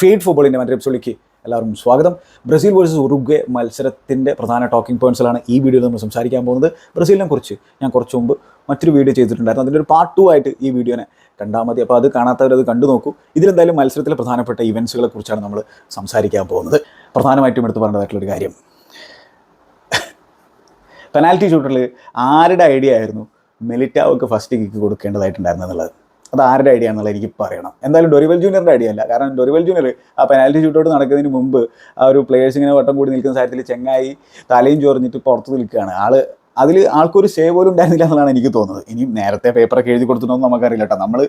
Feed ഫുട്ബോളിന്റെ മറ്റൊരു എപ്പിസോഡിലേക്ക് എല്ലാവർക്കും സ്വാഗതം. ബ്രസീൽ വേഴ്സസ് ഉറുഗ്വെ മത്സരത്തിന്റെ പ്രധാന ടോക്കിംഗ് പോയിന്റ്സിലാണ് ഈ വീഡിയോയിൽ നമ്മൾ സംസാരിക്കാൻ പോകുന്നത്. ബ്രസീലിനെ കുറിച്ച് ഞാൻ കുറച്ച് മുമ്പ് മറ്റൊരു വീഡിയോ ചെയ്തിട്ടുണ്ടായിരുന്നു. അതിന്റെ ഒരു പാർട്ട് ടു ആയിട്ട് ഈ വീഡിയോനെ കണ്ടാൽ മതി. അപ്പോൾ അത് കാണാത്തവരത് കണ്ടു നോക്കൂ. ഇതിലെന്തായാലും മത്സരത്തിലെ പ്രധാനപ്പെട്ട ഇവൻസുകളെ കുറിച്ചാണ് നമ്മൾ സംസാരിക്കാൻ പോകുന്നത്. പ്രധാനമായിട്ടും എടുത്തു പറയേണ്ടതായിട്ടുള്ളൊരു കാര്യം. പെനാൽറ്റി ഷൂട്ടറിൽ ആരുടെ ഐഡിയ ആയിരുന്നു? മെലിറ്റാവൊക്കെ ഫസ്റ്റ് കിക്ക് കൊടുക്കേണ്ടതായിട്ടുണ്ടായിരുന്നു എന്നുള്ളത്. അത് ആരുടെ ഐഡിയ എന്നുള്ള എനിക്ക് പറയണം എന്തായാലും ഡൊറിവൽ ജൂനിയറിന്റെ ഐഡിയ അല്ല. കാരണം ഡൊറിവൽ ജൂനിയർ ആ പെനാൽറ്റി ഷൂട്ടൗട്ട് നടക്കുന്നതിന് മുമ്പ് ആ ഒരു പ്ലേയേഴ്സ് ഇങ്ങനെ വട്ടം കൂടി നിൽക്കുന്ന സാഹചര്യത്തിൽ ചെങ്ങായി തലയും ചോറിഞ്ഞിട്ട് പുറത്ത് നിൽക്കുകയാണ്. ആൾ അതിൽ ആൾക്കൊരു സേവ് പോലും ഉണ്ടായിരുന്നില്ല എന്നുള്ളതാണ് എനിക്ക് തോന്നുന്നത്. ഇനി നേരത്തെ പേപ്പറൊക്കെ എഴുതി കൊടുത്തിട്ടൊന്നും നമുക്കറിയില്ല കേട്ടോ. നമ്മൾ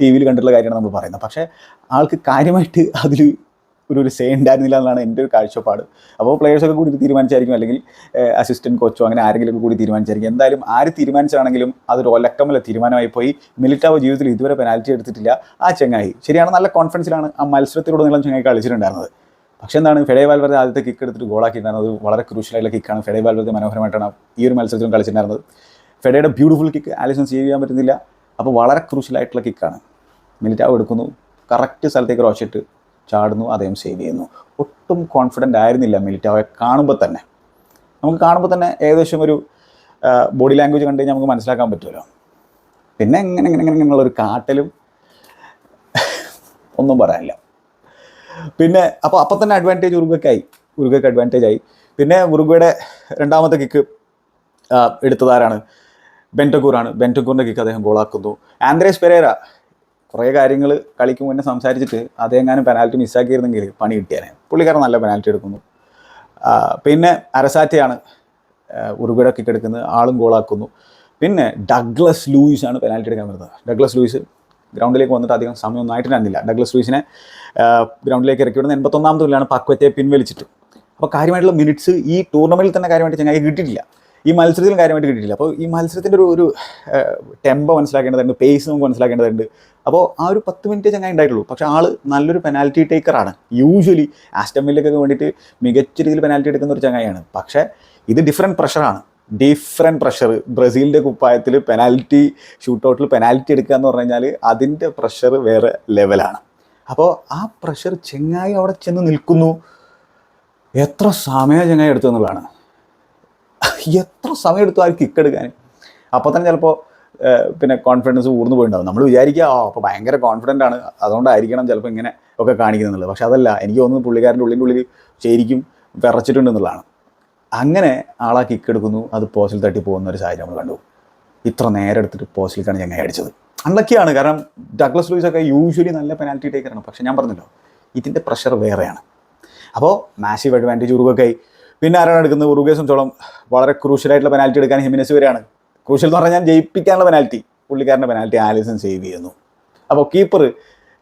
ടി വിയിൽ കണ്ടിട്ടുള്ള കാര്യമാണ് നമ്മൾ പറയുന്നത്. പക്ഷേ ആൾക്ക് കാര്യമായിട്ട് അതിൽ ഒരു ഒരു സേ ഉണ്ടായിരുന്നില്ല എന്നാണ് എന്റെ ഒരു കാഴ്ചപ്പാട്. അപ്പോൾ പ്ലേയേഴ്സൊക്കെ കൂടി തീരുമാനിച്ചായിരിക്കും അല്ലെങ്കിൽ അസിസ്റ്റന്റ് കോച്ചോ അങ്ങനെ ആരെങ്കിലും കൂടി തീരുമാനിച്ചായിരിക്കും. എന്തായാലും ആര് തീരുമാനിച്ചാണെങ്കിലും അതൊരു ഒലക്കമല്ല തീരുമാനമായി പോയി മിലിറ്റാവ് ജീവിതത്തിൽ ഇതുവരെ പെനാൽറ്റി എടുത്തിട്ടില്ല. ആ ചെങ്ങായി. ശരിയാണ് നല്ല കോൺഫിഡൻസിലാണ് ആ മത്സരത്തിലൂടെ നീളം ചെങ്ങായി കളിച്ചിട്ടുണ്ടായിരുന്നത്. പക്ഷെ എന്താണ് ഫെഡേ വാൽവരുടെ ആദ്യത്തെ കിക്ക് എടുത്തിട്ട് ഗോളാക്കിയിട്ടുണ്ടായിരുന്നത് അത് വളരെ ക്രൂഷ്യലായിട്ടുള്ള കിക്കാണ് ഫെഡേ വാൽവരുടെ മനോഹരമായിട്ടാണ് ഈ ഒരു മത്സരത്തിലും കളിച്ചിട്ടുണ്ടായിരുന്നത്. ഫെഡയുടെ ബ്യൂട്ടിഫുൾ കിക്ക് ആലിസൺ സേവ് ചെയ്യാൻ പറ്റുന്നില്ല. അപ്പോൾ വളരെ ക്രൂഷ്യലായിട്ടുള്ള കിക്കാണ് മിലിറ്റാവ് എടുക്കുന്നു. കറക്റ്റ് സ്ഥലത്തേക്ക് റോച്ചിട്ട് ചാടുന്നു അദ്ദേഹം സേവ് ചെയ്യുന്നു. ഒട്ടും കോൺഫിഡന്റ് ആയിരുന്നില്ല മിലിറ്റാവെ കാണുമ്പോൾ തന്നെ. നമുക്ക് കാണുമ്പോൾ തന്നെ ഏകദേശം ഒരു ബോഡി ലാംഗ്വേജ് കണ്ടു കഴിഞ്ഞാൽ നമുക്ക് മനസ്സിലാക്കാൻ പറ്റുമല്ലോ പിന്നെ എങ്ങനെ എങ്ങനെ ഇങ്ങനെ ഇങ്ങനെയുള്ളൊരു കാട്ടലും ഒന്നും പറയാനില്ല. പിന്നെ അപ്പോൾ അപ്പം തന്നെ അഡ്വാന്റേജ് ഉറുഗക്കായി ഉറുഗക്ക് അഡ്വാന്റേജ് ആയി. പിന്നെ ഉറുഗയുടെ രണ്ടാമത്തെ കിക്ക് എടുത്തതാരാണ്? ബെന്റക്കൂറാണ് ബെന്റക്കൂറിന്റെ കിക്ക് അദ്ദേഹം ഗോളാക്കുന്നു ആൻഡ്രേസ് പെരേര കുറേ കാര്യങ്ങൾ കളിക്ക് മുന്നേ സംസാരിച്ചിട്ട് അതേങ്ങാനും പെനാൽറ്റി മിസ്സാക്കിയിരുന്നെങ്കിൽ പണി കിട്ടിയാനെ. പുള്ളിക്കാരൻ നല്ല പെനാൽറ്റി എടുക്കുന്നു. പിന്നെ അരസാറ്റയാണ് ഉറുഗയുടെ കിക്ക് എടുക്കുന്നത്. ആളും ഗോളാക്കുന്നു പിന്നെ ഡഗ്ലസ് ലൂയിസ് ആണ് പെനാൽറ്റി എടുക്കാൻ വരുന്നത് ഡഗ്ലസ് ലൂയിസ് ഗ്രൗണ്ടിലേക്ക് വന്നിട്ട് അധികം സമയമൊന്നും ആയിട്ടുണ്ടായിരുന്നില്ല ഡഗ്ലസ് ലൂയിസിനെ ഗ്രൗണ്ടിലേക്ക് ഇറക്കി വിടുന്ന എൺപത്തൊന്നാമത്തെ തൊഴിലാണ് പക്വത്തെ പിൻവലിച്ചിട്ട്. അപ്പോൾ കാര്യമായിട്ടുള്ള മിനിറ്റ്സ് ഈ ടൂർണമെന്റിൽ തന്നെ കാര്യമായിട്ട് ചങ്ങായി കിട്ടിയിട്ടില്ല. ഈ മത്സരത്തിലും കാര്യമായിട്ട് കിട്ടിയിട്ടില്ല. അപ്പോൾ ഈ മത്സരത്തിന്റെ ഒരു ഒരു ടെമ്പോ മനസ്സിലാക്കേണ്ടതുണ്ട് പേസ് നമുക്ക് മനസ്സിലാക്കേണ്ടതുണ്ട്. അപ്പോൾ ആ ഒരു പത്ത് മിനിറ്റ് ചങ്ങായി ഉണ്ടായിട്ടുള്ളൂ. പക്ഷേ ആൾ നല്ലൊരു പെനാൽറ്റി ടേക്കറാണ് യൂഷ്വലി ആസ്റ്റമില്ലൊക്കെ വേണ്ടിയിട്ട് മികച്ച രീതിയിൽ പെനാൽറ്റി എടുക്കുന്ന ഒരു ചങ്ങായിയാണ്. പക്ഷേ ഇത് ഡിഫറെന്റ് പ്രഷറാണ് ഡിഫറെന്റ് പ്രഷർ ബ്രസീലിന്റെ കുപ്പായത്തിൽ പെനാൽറ്റി ഷൂട്ടൗട്ടിൽ പെനാൽറ്റി എടുക്കുക എന്ന് പറഞ്ഞു കഴിഞ്ഞാൽ അതിന്റെ പ്രഷർ വേറെ ലെവലാണ് അപ്പോൾ ആ പ്രഷർ ചെങ്ങായി അവിടെ ചെന്ന് നിൽക്കുന്നു. എത്ര സമയം ചെങ്ങായി എടുത്തു എന്നുള്ളതാണ്. എത്ര സമയം എടുത്തു ആ കിക്ക് എടുക്കാൻ അപ്പോൾ തന്നെ ചിലപ്പോൾ പിന്നെ കോൺഫിഡൻസ് ഊർന്നു പോയിട്ടുണ്ടാവും നമ്മൾ വിചാരിക്കുക ആ അപ്പോൾ ഭയങ്കര കോൺഫിഡന്റ് ആണ്. അതുകൊണ്ടായിരിക്കണം ചിലപ്പോൾ ഇങ്ങനെ ഒക്കെ കാണിക്കുന്നുള്ളത്. പക്ഷെ അതല്ല എനിക്ക് തോന്നുന്നു പുള്ളിക്കാരന്റെ ഉള്ളിന്റെ ഉള്ളിൽ ശരിക്കും വിറച്ചിട്ടുണ്ടെന്നുള്ളതാണ്. അങ്ങനെ ആളാ കിക്ക് എടുക്കുന്നു. അത് പോസ്റ്റിൽ തട്ടി പോകുന്ന ഒരു സാഹചര്യം നമ്മൾ കണ്ടു. ഇത്ര നേരെ എടുത്തിട്ട് പോസ്റ്റിലേക്കാണ് ഞങ്ങൾ അടിച്ചത്. അൺലക്കിയാണ് കാരണം ഡഗ്ലസ് ലൂയിസ് ഒക്കെ യൂഷ്വലി നല്ല പെനാൽറ്റി ടേക്കറാണ് പക്ഷേ ഞാൻ പറഞ്ഞല്ലോ ഇതിന്റെ പ്രഷർ വേറെയാണ്. അപ്പോൾ മാസീവ് അഡ്വാന്റേജ് ഉറുഗൊക്കെയായി പിന്നെ ആരാണ് എടുക്കുന്നത്? ഉറുഗയെ സംബന്ധിച്ചോളം വളരെ ക്രൂഷ്യലായിട്ടുള്ള പെനാൽറ്റി എടുക്കാൻ ഹിമിനസ് വരെയാണ്. ക്രൂഷ്യൽ എന്ന് പറഞ്ഞാൽ ജയിപ്പിക്കാനുള്ള പെനാൽറ്റി പുള്ളിക്കാരന്റെ പെനാൽറ്റി ആലിസൺ സേവ് ചെയ്യുന്നു. അപ്പോൾ കീപ്പർ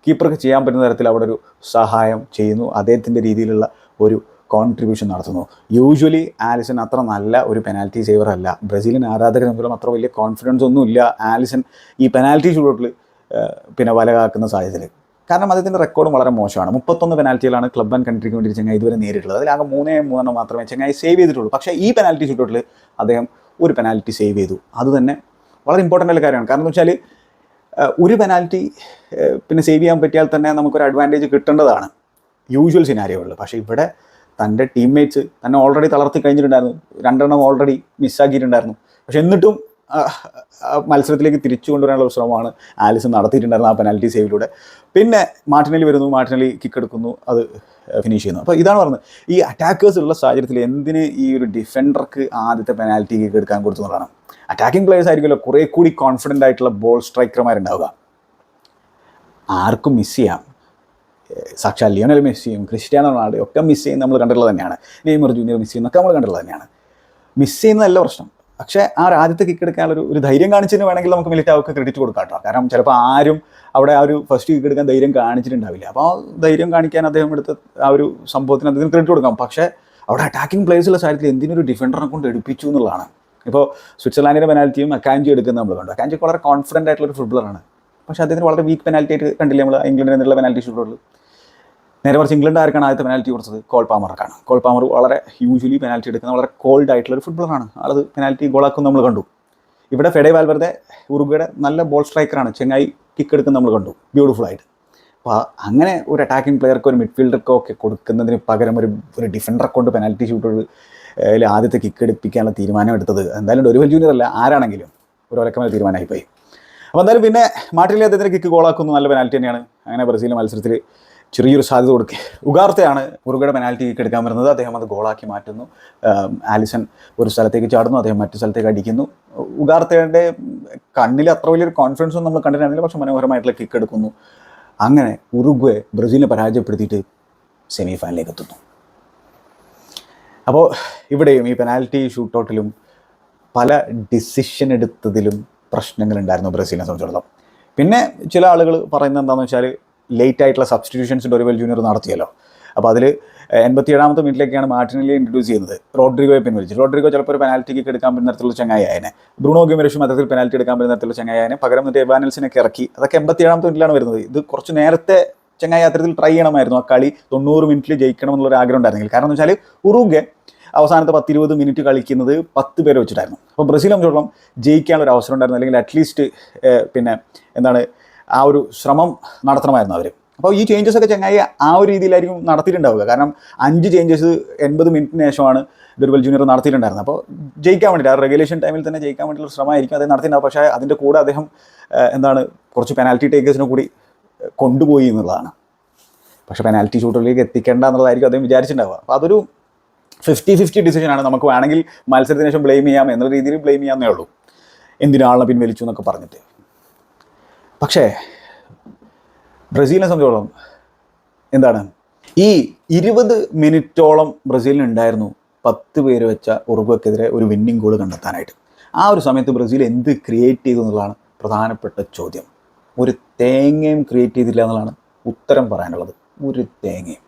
കീപ്പർക്ക് ചെയ്യാൻ പറ്റുന്ന തരത്തിൽ അവിടെ ഒരു സഹായം ചെയ്യുന്നു. അദ്ദേഹത്തിന്റെ രീതിയിലുള്ള ഒരു കോൺട്രിബ്യൂഷൻ നടത്തുന്നു. യൂഷ്വലി ആലിസൺ അത്ര നല്ല ഒരു പെനാൽറ്റി സേവർ അല്ല. ബ്രസീലിയൻ ആരാധകർ തമ്മിലും അത്ര വലിയ കോൺഫിഡൻസ് ഒന്നും ഇല്ല. ആലിസൺ ഈ പെനാൽറ്റി ഷൂട്ടിൽ പിന്നെ വലകാക്കുന്ന സാഹചര്യത്തിൽ. കാരണം അദ്ദേഹത്തിന്റെ റെക്കോർഡും വളരെ മോശമാണ്. മുപ്പത്തൊന്ന് പെനാൽറ്റികളാണ് ക്ലബ് ആൻഡ് കൺട്രിക്ക് വേണ്ടി ചെങ്ങായി ഇതുവരെ നേരിട്ടുള്ളത്. അതിലാകെ മൂന്നേ മൂന്നെണ്ണം മാത്രമേ ചെങ്ങായി സേവ് ചെയ്തിട്ടുള്ളൂ. പക്ഷേ ഈ പെനാൽറ്റി ഷൂട്ടൗട്ടിൽ അദ്ദേഹം ഒരു പെനാൽറ്റി സേവ് ചെയ്തു. അത് തന്നെ വളരെ ഇമ്പോർട്ടന്റ് ആയ കാര്യമാണ്. കാരണം എന്ന് വെച്ചാൽ ഒരു പെനാൽറ്റി പിന്നെ സേവ് ചെയ്യാൻ പറ്റിയാൽ തന്നെ നമുക്കൊരു അഡ്വാന്റേജ് കിട്ടേണ്ടതാണ്. യൂഷ്വൽ സിനാരിയോകളിൽ പക്ഷേ ഇവിടെ തന്റെ ടീംമേറ്റ്സ് തന്നെ ഓൾറെഡി തളർത്തി കഴിഞ്ഞിട്ടുണ്ടായിരുന്നു. രണ്ടെണ്ണം ഓൾറെഡി മിസ്സാക്കിയിട്ടുണ്ടായിരുന്നു പക്ഷെ എന്നിട്ടും മത്സരത്തിലേക്ക് തിരിച്ചു കൊണ്ടുവരാനുള്ള ശ്രമമാണ് ആലിസ് നടത്തിയിട്ടുണ്ടായിരുന്നത് ആ പെനാൽറ്റി സേവിലൂടെ പിന്നെ മാർട്ടിനലി വരുന്നു. മാർട്ടിനലി കിക്ക് എടുക്കുന്നു. അത് ഫിനിഷ് ചെയ്യുന്നു. അപ്പോൾ ഇതാണ് പറഞ്ഞത്. ഈ അറ്റാക്കേഴ്സ് ഉള്ള സാഹചര്യത്തിൽ എന്തിന് ഈ ഒരു ഡിഫൻഡർക്ക് ആദ്യത്തെ പെനാൽറ്റി കിക്ക് എടുക്കാൻ കൊടുത്തു എന്നുള്ളതാണ്. അറ്റാക്കിംഗ് പ്ലേയേഴ്സ് ആയിരിക്കുമല്ലോ കുറേ കൂടി കോൺഫിഡന്റ് ആയിട്ടുള്ള ബോൾ സ്ട്രൈക്കർമാരുണ്ടാവുക ആർക്കും മിസ് ചെയ്യാം. സാക്ഷാൽ ലിയോണൽ മെസ്സിയും ക്രിസ്ത്യാനോ റൊണാൾഡോ ഒക്കെ മിസ് ചെയ്യുന്ന നമ്മൾ കണ്ടിട്ടുള്ളത് തന്നെയാണ്. നെയ്മർ ജൂനിയർ മിസ് ചെയ്യുന്നൊക്കെ നമ്മൾ കണ്ടിട്ടുള്ളത് തന്നെയാണ്. മിസ് ചെയ്യുന്നതല്ല പ്രശ്നം. പക്ഷേ ആ ആദ്യത്തെ കിക്ക് എടുക്കാനുള്ള ഒരു ഒരു ധൈര്യം കാണിച്ചതിന് വേണമെങ്കിൽ നമുക്ക് മിലിറ്റാവൊക്കെ ക്രെഡിറ്റ് കൊടുക്കാം കേട്ടോ. കാരണം ചിലപ്പോൾ ആരും അവിടെ ആ ഒരു ഫസ്റ്റ് കിക്ക് എടുക്കാൻ ധൈര്യം കാണിച്ചിട്ടുണ്ടാവില്ല. അപ്പോൾ ആ ധൈര്യം കാണിക്കാൻ അദ്ദേഹം എടുത്ത ആ ഒരു സംഭവത്തിന് അദ്ദേഹത്തിന് ക്രെഡിറ്റ് കൊടുക്കാം. പക്ഷേ അവിടെ അറ്റാക്കിംഗ് പ്ലേയേഴ്സുള്ള സാഹചര്യത്തിൽ എന്തിനൊരു ഡിഫൻഡറിനെ കൊണ്ട് എടുപ്പിച്ചു എന്നുള്ളതാണ്. ഇപ്പോൾ സ്വിറ്റ്സർലാൻഡിന്റെ പെനാൽറ്റിയും അക്കാഞ്ചി എടുക്കുന്നത് നമ്മൾ കണ്ടു. അക്കാഞ്ചി വളരെ കോൺഫിഡന്റ് ആയിട്ടുള്ള ഒരു ഫുട്ബോളറാണ് പക്ഷേ അദ്ദേഹത്തിന് വളരെ വീക്ക് പെനാൽറ്റി ആയിട്ട് കണ്ടില്ലേ നമ്മൾ? ഇംഗ്ലണ്ടിൽ നിന്നുള്ള പെനാൽറ്റി ഷൂട്ടുകളിൽ നേരെ കുറച്ച് ഇംഗ്ലണ്ട് ആർക്കാണ് ആദ്യത്തെ പെനാൽറ്റി കൊടുത്തത് കോൾ പാമർക്കാണ് കോൾ പാമർ വളരെ യൂഷ്വലി പെനാൽറ്റി എടുക്കുന്ന വളരെ കോൾഡ് ആയിട്ടുള്ള ഒരു ഫുട്ബോളറാണ് ആളത് പെനാൽറ്റി ഗോളാക്കും നമ്മൾ കണ്ടു. ഇവിടെ ഫെഡേ വാൽവerde ഉറുഗയുടെ നല്ല ബോൾ സ്ട്രൈക്കറാണ് ചെങ്ങായി കിക്ക് എടുക്കുന്ന നമ്മൾ കണ്ടു. ബ്യൂട്ടിഫുൾ ആയിട്ട്. അപ്പോൾ അങ്ങനെ ഒരു അറ്റാക്കിംഗ് പ്ലെയർക്കോ ഒരു മിഡ്ഫീൽഡർക്കോ ഒക്കെ കൊടുക്കുന്നതിന് പകരം ഒരു ഒരു ഡിഫൻഡറെ കൊണ്ട് പെനാൽറ്റി ഷൂട്ടുകൾ ആദ്യത്തെ കിക്ക് എടുപ്പിക്കാനുള്ള തീരുമാനം എടുത്തത്. എന്തായാലും ഡൊരുവൽ ജൂനിയർ അല്ല ആരാണെങ്കിലും ഒരു ഒലക്കമായ തീരുമാനമായി പോയി. അപ്പോൾ എന്തായാലും പിന്നെ മാട്ടിലെ അദ്ദേഹത്തിന് കിക്ക് ഗോളാക്കുന്നു നല്ല പെനാൽറ്റി തന്നെയാണ്. അങ്ങനെ ബ്രസീലിന്റെ മത്സരത്തിൽ ചെറിയൊരു സാധ്യത കൊടുക്കുക ഉഗാർത്തയാണ് ഉറുഗയുടെ പെനാൽറ്റി എടുക്കാൻ വരുന്നത്. അദ്ദേഹം അത് ഗോളാക്കി മാറ്റുന്നു. ആലിസൺ ഒരു സ്ഥലത്തേക്ക് ചാടുന്നു. അദ്ദേഹം മറ്റു സ്ഥലത്തേക്ക് അടിക്കുന്നു. ഉഗാർത്തയുടെ കണ്ണിൽ അത്ര വലിയൊരു കോൺഫിഡൻസ് നമ്മൾ കണ്ടിട്ടുണ്ടായിരുന്നില്ല പക്ഷെ മനോഹരമായിട്ടുള്ള കിക്ക് എടുക്കുന്നു. അങ്ങനെ ഉറുഗ്വെ ബ്രസീലിനെ പരാജയപ്പെടുത്തിയിട്ട് സെമി ഫൈനലിലേക്ക് എത്തുന്നു. അപ്പോൾ ഇവിടെയും ഈ പെനാൽറ്റി ഷൂട്ടൗട്ടിലും പല ഡിസിഷൻ എടുത്തതിലും പ്രശ്നങ്ങളുണ്ടായിരുന്നു ബ്രസീലിനെ സംബന്ധിച്ചിടത്തോളം. പിന്നെ ചില ആളുകൾ പറയുന്നത് എന്താണെന്ന് വെച്ചാൽ ലേറ്റ് ആയിട്ടുള്ള സബ്സ്റ്റിറ്റ്യൂഷൻസ് ഡൊറിവൽ ജൂനിയർ നടത്തിയല്ലോ. അപ്പോൾ അതിൽ എൺപത്തി ഏഴാമത്തെ മിനിറ്റിലേക്കാണ് മാർട്ടിനിലെ ഇൻട്രൊഡ്യൂസ് ചെയ്യുന്നത്. റോഡ്രിഗോയെ പിൻവലിച്ചു. റോഡ്രിഗോ ചിലപ്പോൾ ഒരു പെനാൽറ്റി കിക്ക് എടുക്കാൻ പറ്റുന്ന തരത്തിലുള്ള ചങ്ങായായനെ ബ്രൂണോ ഗിമരഷും അത്തരത്തിൽ പെനാൽറ്റി എടുക്കാൻ പറ്റുന്ന തരത്തിലുള്ള ചങ്ങായായനെ പകരം എന്നിട്ട് എവാനൽസിനൊക്കെ ഇറക്കി. അതൊക്കെ എൺപത്തി ഏഴാമത്തെ മിനിറ്റിലാണ് വരുന്നത്. ഇത് കുറച്ച് നേരത്തെ ചങ്ങായി അത്തരത്തിൽ ട്രൈ ചെയ്യണമായിരുന്നു. ആ കളി തൊണ്ണൂറ് മിനിറ്റിൽ ജയിക്കണം എന്നുള്ള ഒരു ആഗ്രഹം ഉണ്ടായിരുന്നെങ്കിൽ കാരണം എന്ന് വെച്ചാൽ ഉറുഗെ അവസാനത്തെ പത്തിരുപത് മിനിറ്റ് കളിക്കുന്നത് പത്ത് പേരെ വെച്ചിട്ടായിരുന്നു. അപ്പോൾ ബ്രസീലും സംബന്ധിച്ചോളം ജയിക്കാനുള്ള ഒരു അവസരം ഉണ്ടായിരുന്നു. അല്ലെങ്കിൽ അറ്റ്ലീസ്റ്റ് പിന്നെ എന്താണ് ആ ഒരു ശ്രമം നടത്തണമായിരുന്നു അവർ അപ്പോൾ ഈ ചേഞ്ചസ് ഒക്കെ ചങ്ങായി ആ ഒരു രീതിയിലായിരിക്കും നടത്തിയിട്ടുണ്ടാവുക. കാരണം അഞ്ച് ചേഞ്ചസ് എൺപത് മിനിറ്റിന് ശേഷമാണ് ദുർബൽ ജൂനിയർ നടത്തിയിട്ടുണ്ടായിരുന്നത്. അപ്പോൾ ജയിക്കാൻ വേണ്ടിയിട്ട് ആ റെഗുലേഷൻ ടൈമിൽ തന്നെ ജയിക്കാൻ വേണ്ടിയിട്ടുള്ള ശ്രമമായിരിക്കും അദ്ദേഹം നടത്തിയിട്ടുണ്ടാവും പക്ഷേ അതിന്റെ കൂടെ അദ്ദേഹം എന്താണ് കുറച്ച് പെനാൽറ്റി ടേക്കേഴ്സിനെ കൂടി കൊണ്ടുപോയി എന്നുള്ളതാണ്. പക്ഷേ പെനാൽറ്റി ഷൂട്ടറിലേക്ക് എത്തിക്കേണ്ട എന്നുള്ളതായിരിക്കും അദ്ദേഹം വിചാരിച്ചിട്ടുണ്ടാവുക. അപ്പോൾ അതൊരു ഫിഫ്റ്റി ഫിഫ്റ്റി ഡിസിഷനാണ് നമുക്ക് വേണമെങ്കിൽ മത്സരത്തിന് ശേഷം ബ്ലെയിം ചെയ്യാം എന്നുള്ള രീതിയിൽ ബ്ലെയിം ചെയ്യാമെന്നേ ഉള്ളൂ. എന്തിനാളിനെ പിൻവലിച്ചു എന്നൊക്കെ പറഞ്ഞിട്ട്. പക്ഷേ ബ്രസീലിനെ സംബന്ധിച്ചോളം എന്താണ്? ഈ ഇരുപത് മിനിറ്റോളം ബ്രസീലിനുണ്ടായിരുന്നു പത്ത് പേര് വെച്ച ഉറുഗ്വക്കെതിരെ ഒരു വിന്നിംഗ് ഗോൾ കണ്ടെത്താനായിട്ട്. ആ ഒരു സമയത്ത് ബ്രസീൽ എന്ത് ക്രിയേറ്റ് ചെയ്തു എന്നുള്ളതാണ് പ്രധാനപ്പെട്ട ചോദ്യം. ഒരു തേങ്ങയും ക്രിയേറ്റ് ചെയ്തില്ല എന്നുള്ളതാണ് ഉത്തരം പറയാനുള്ളത്. ഒരു തേങ്ങയും.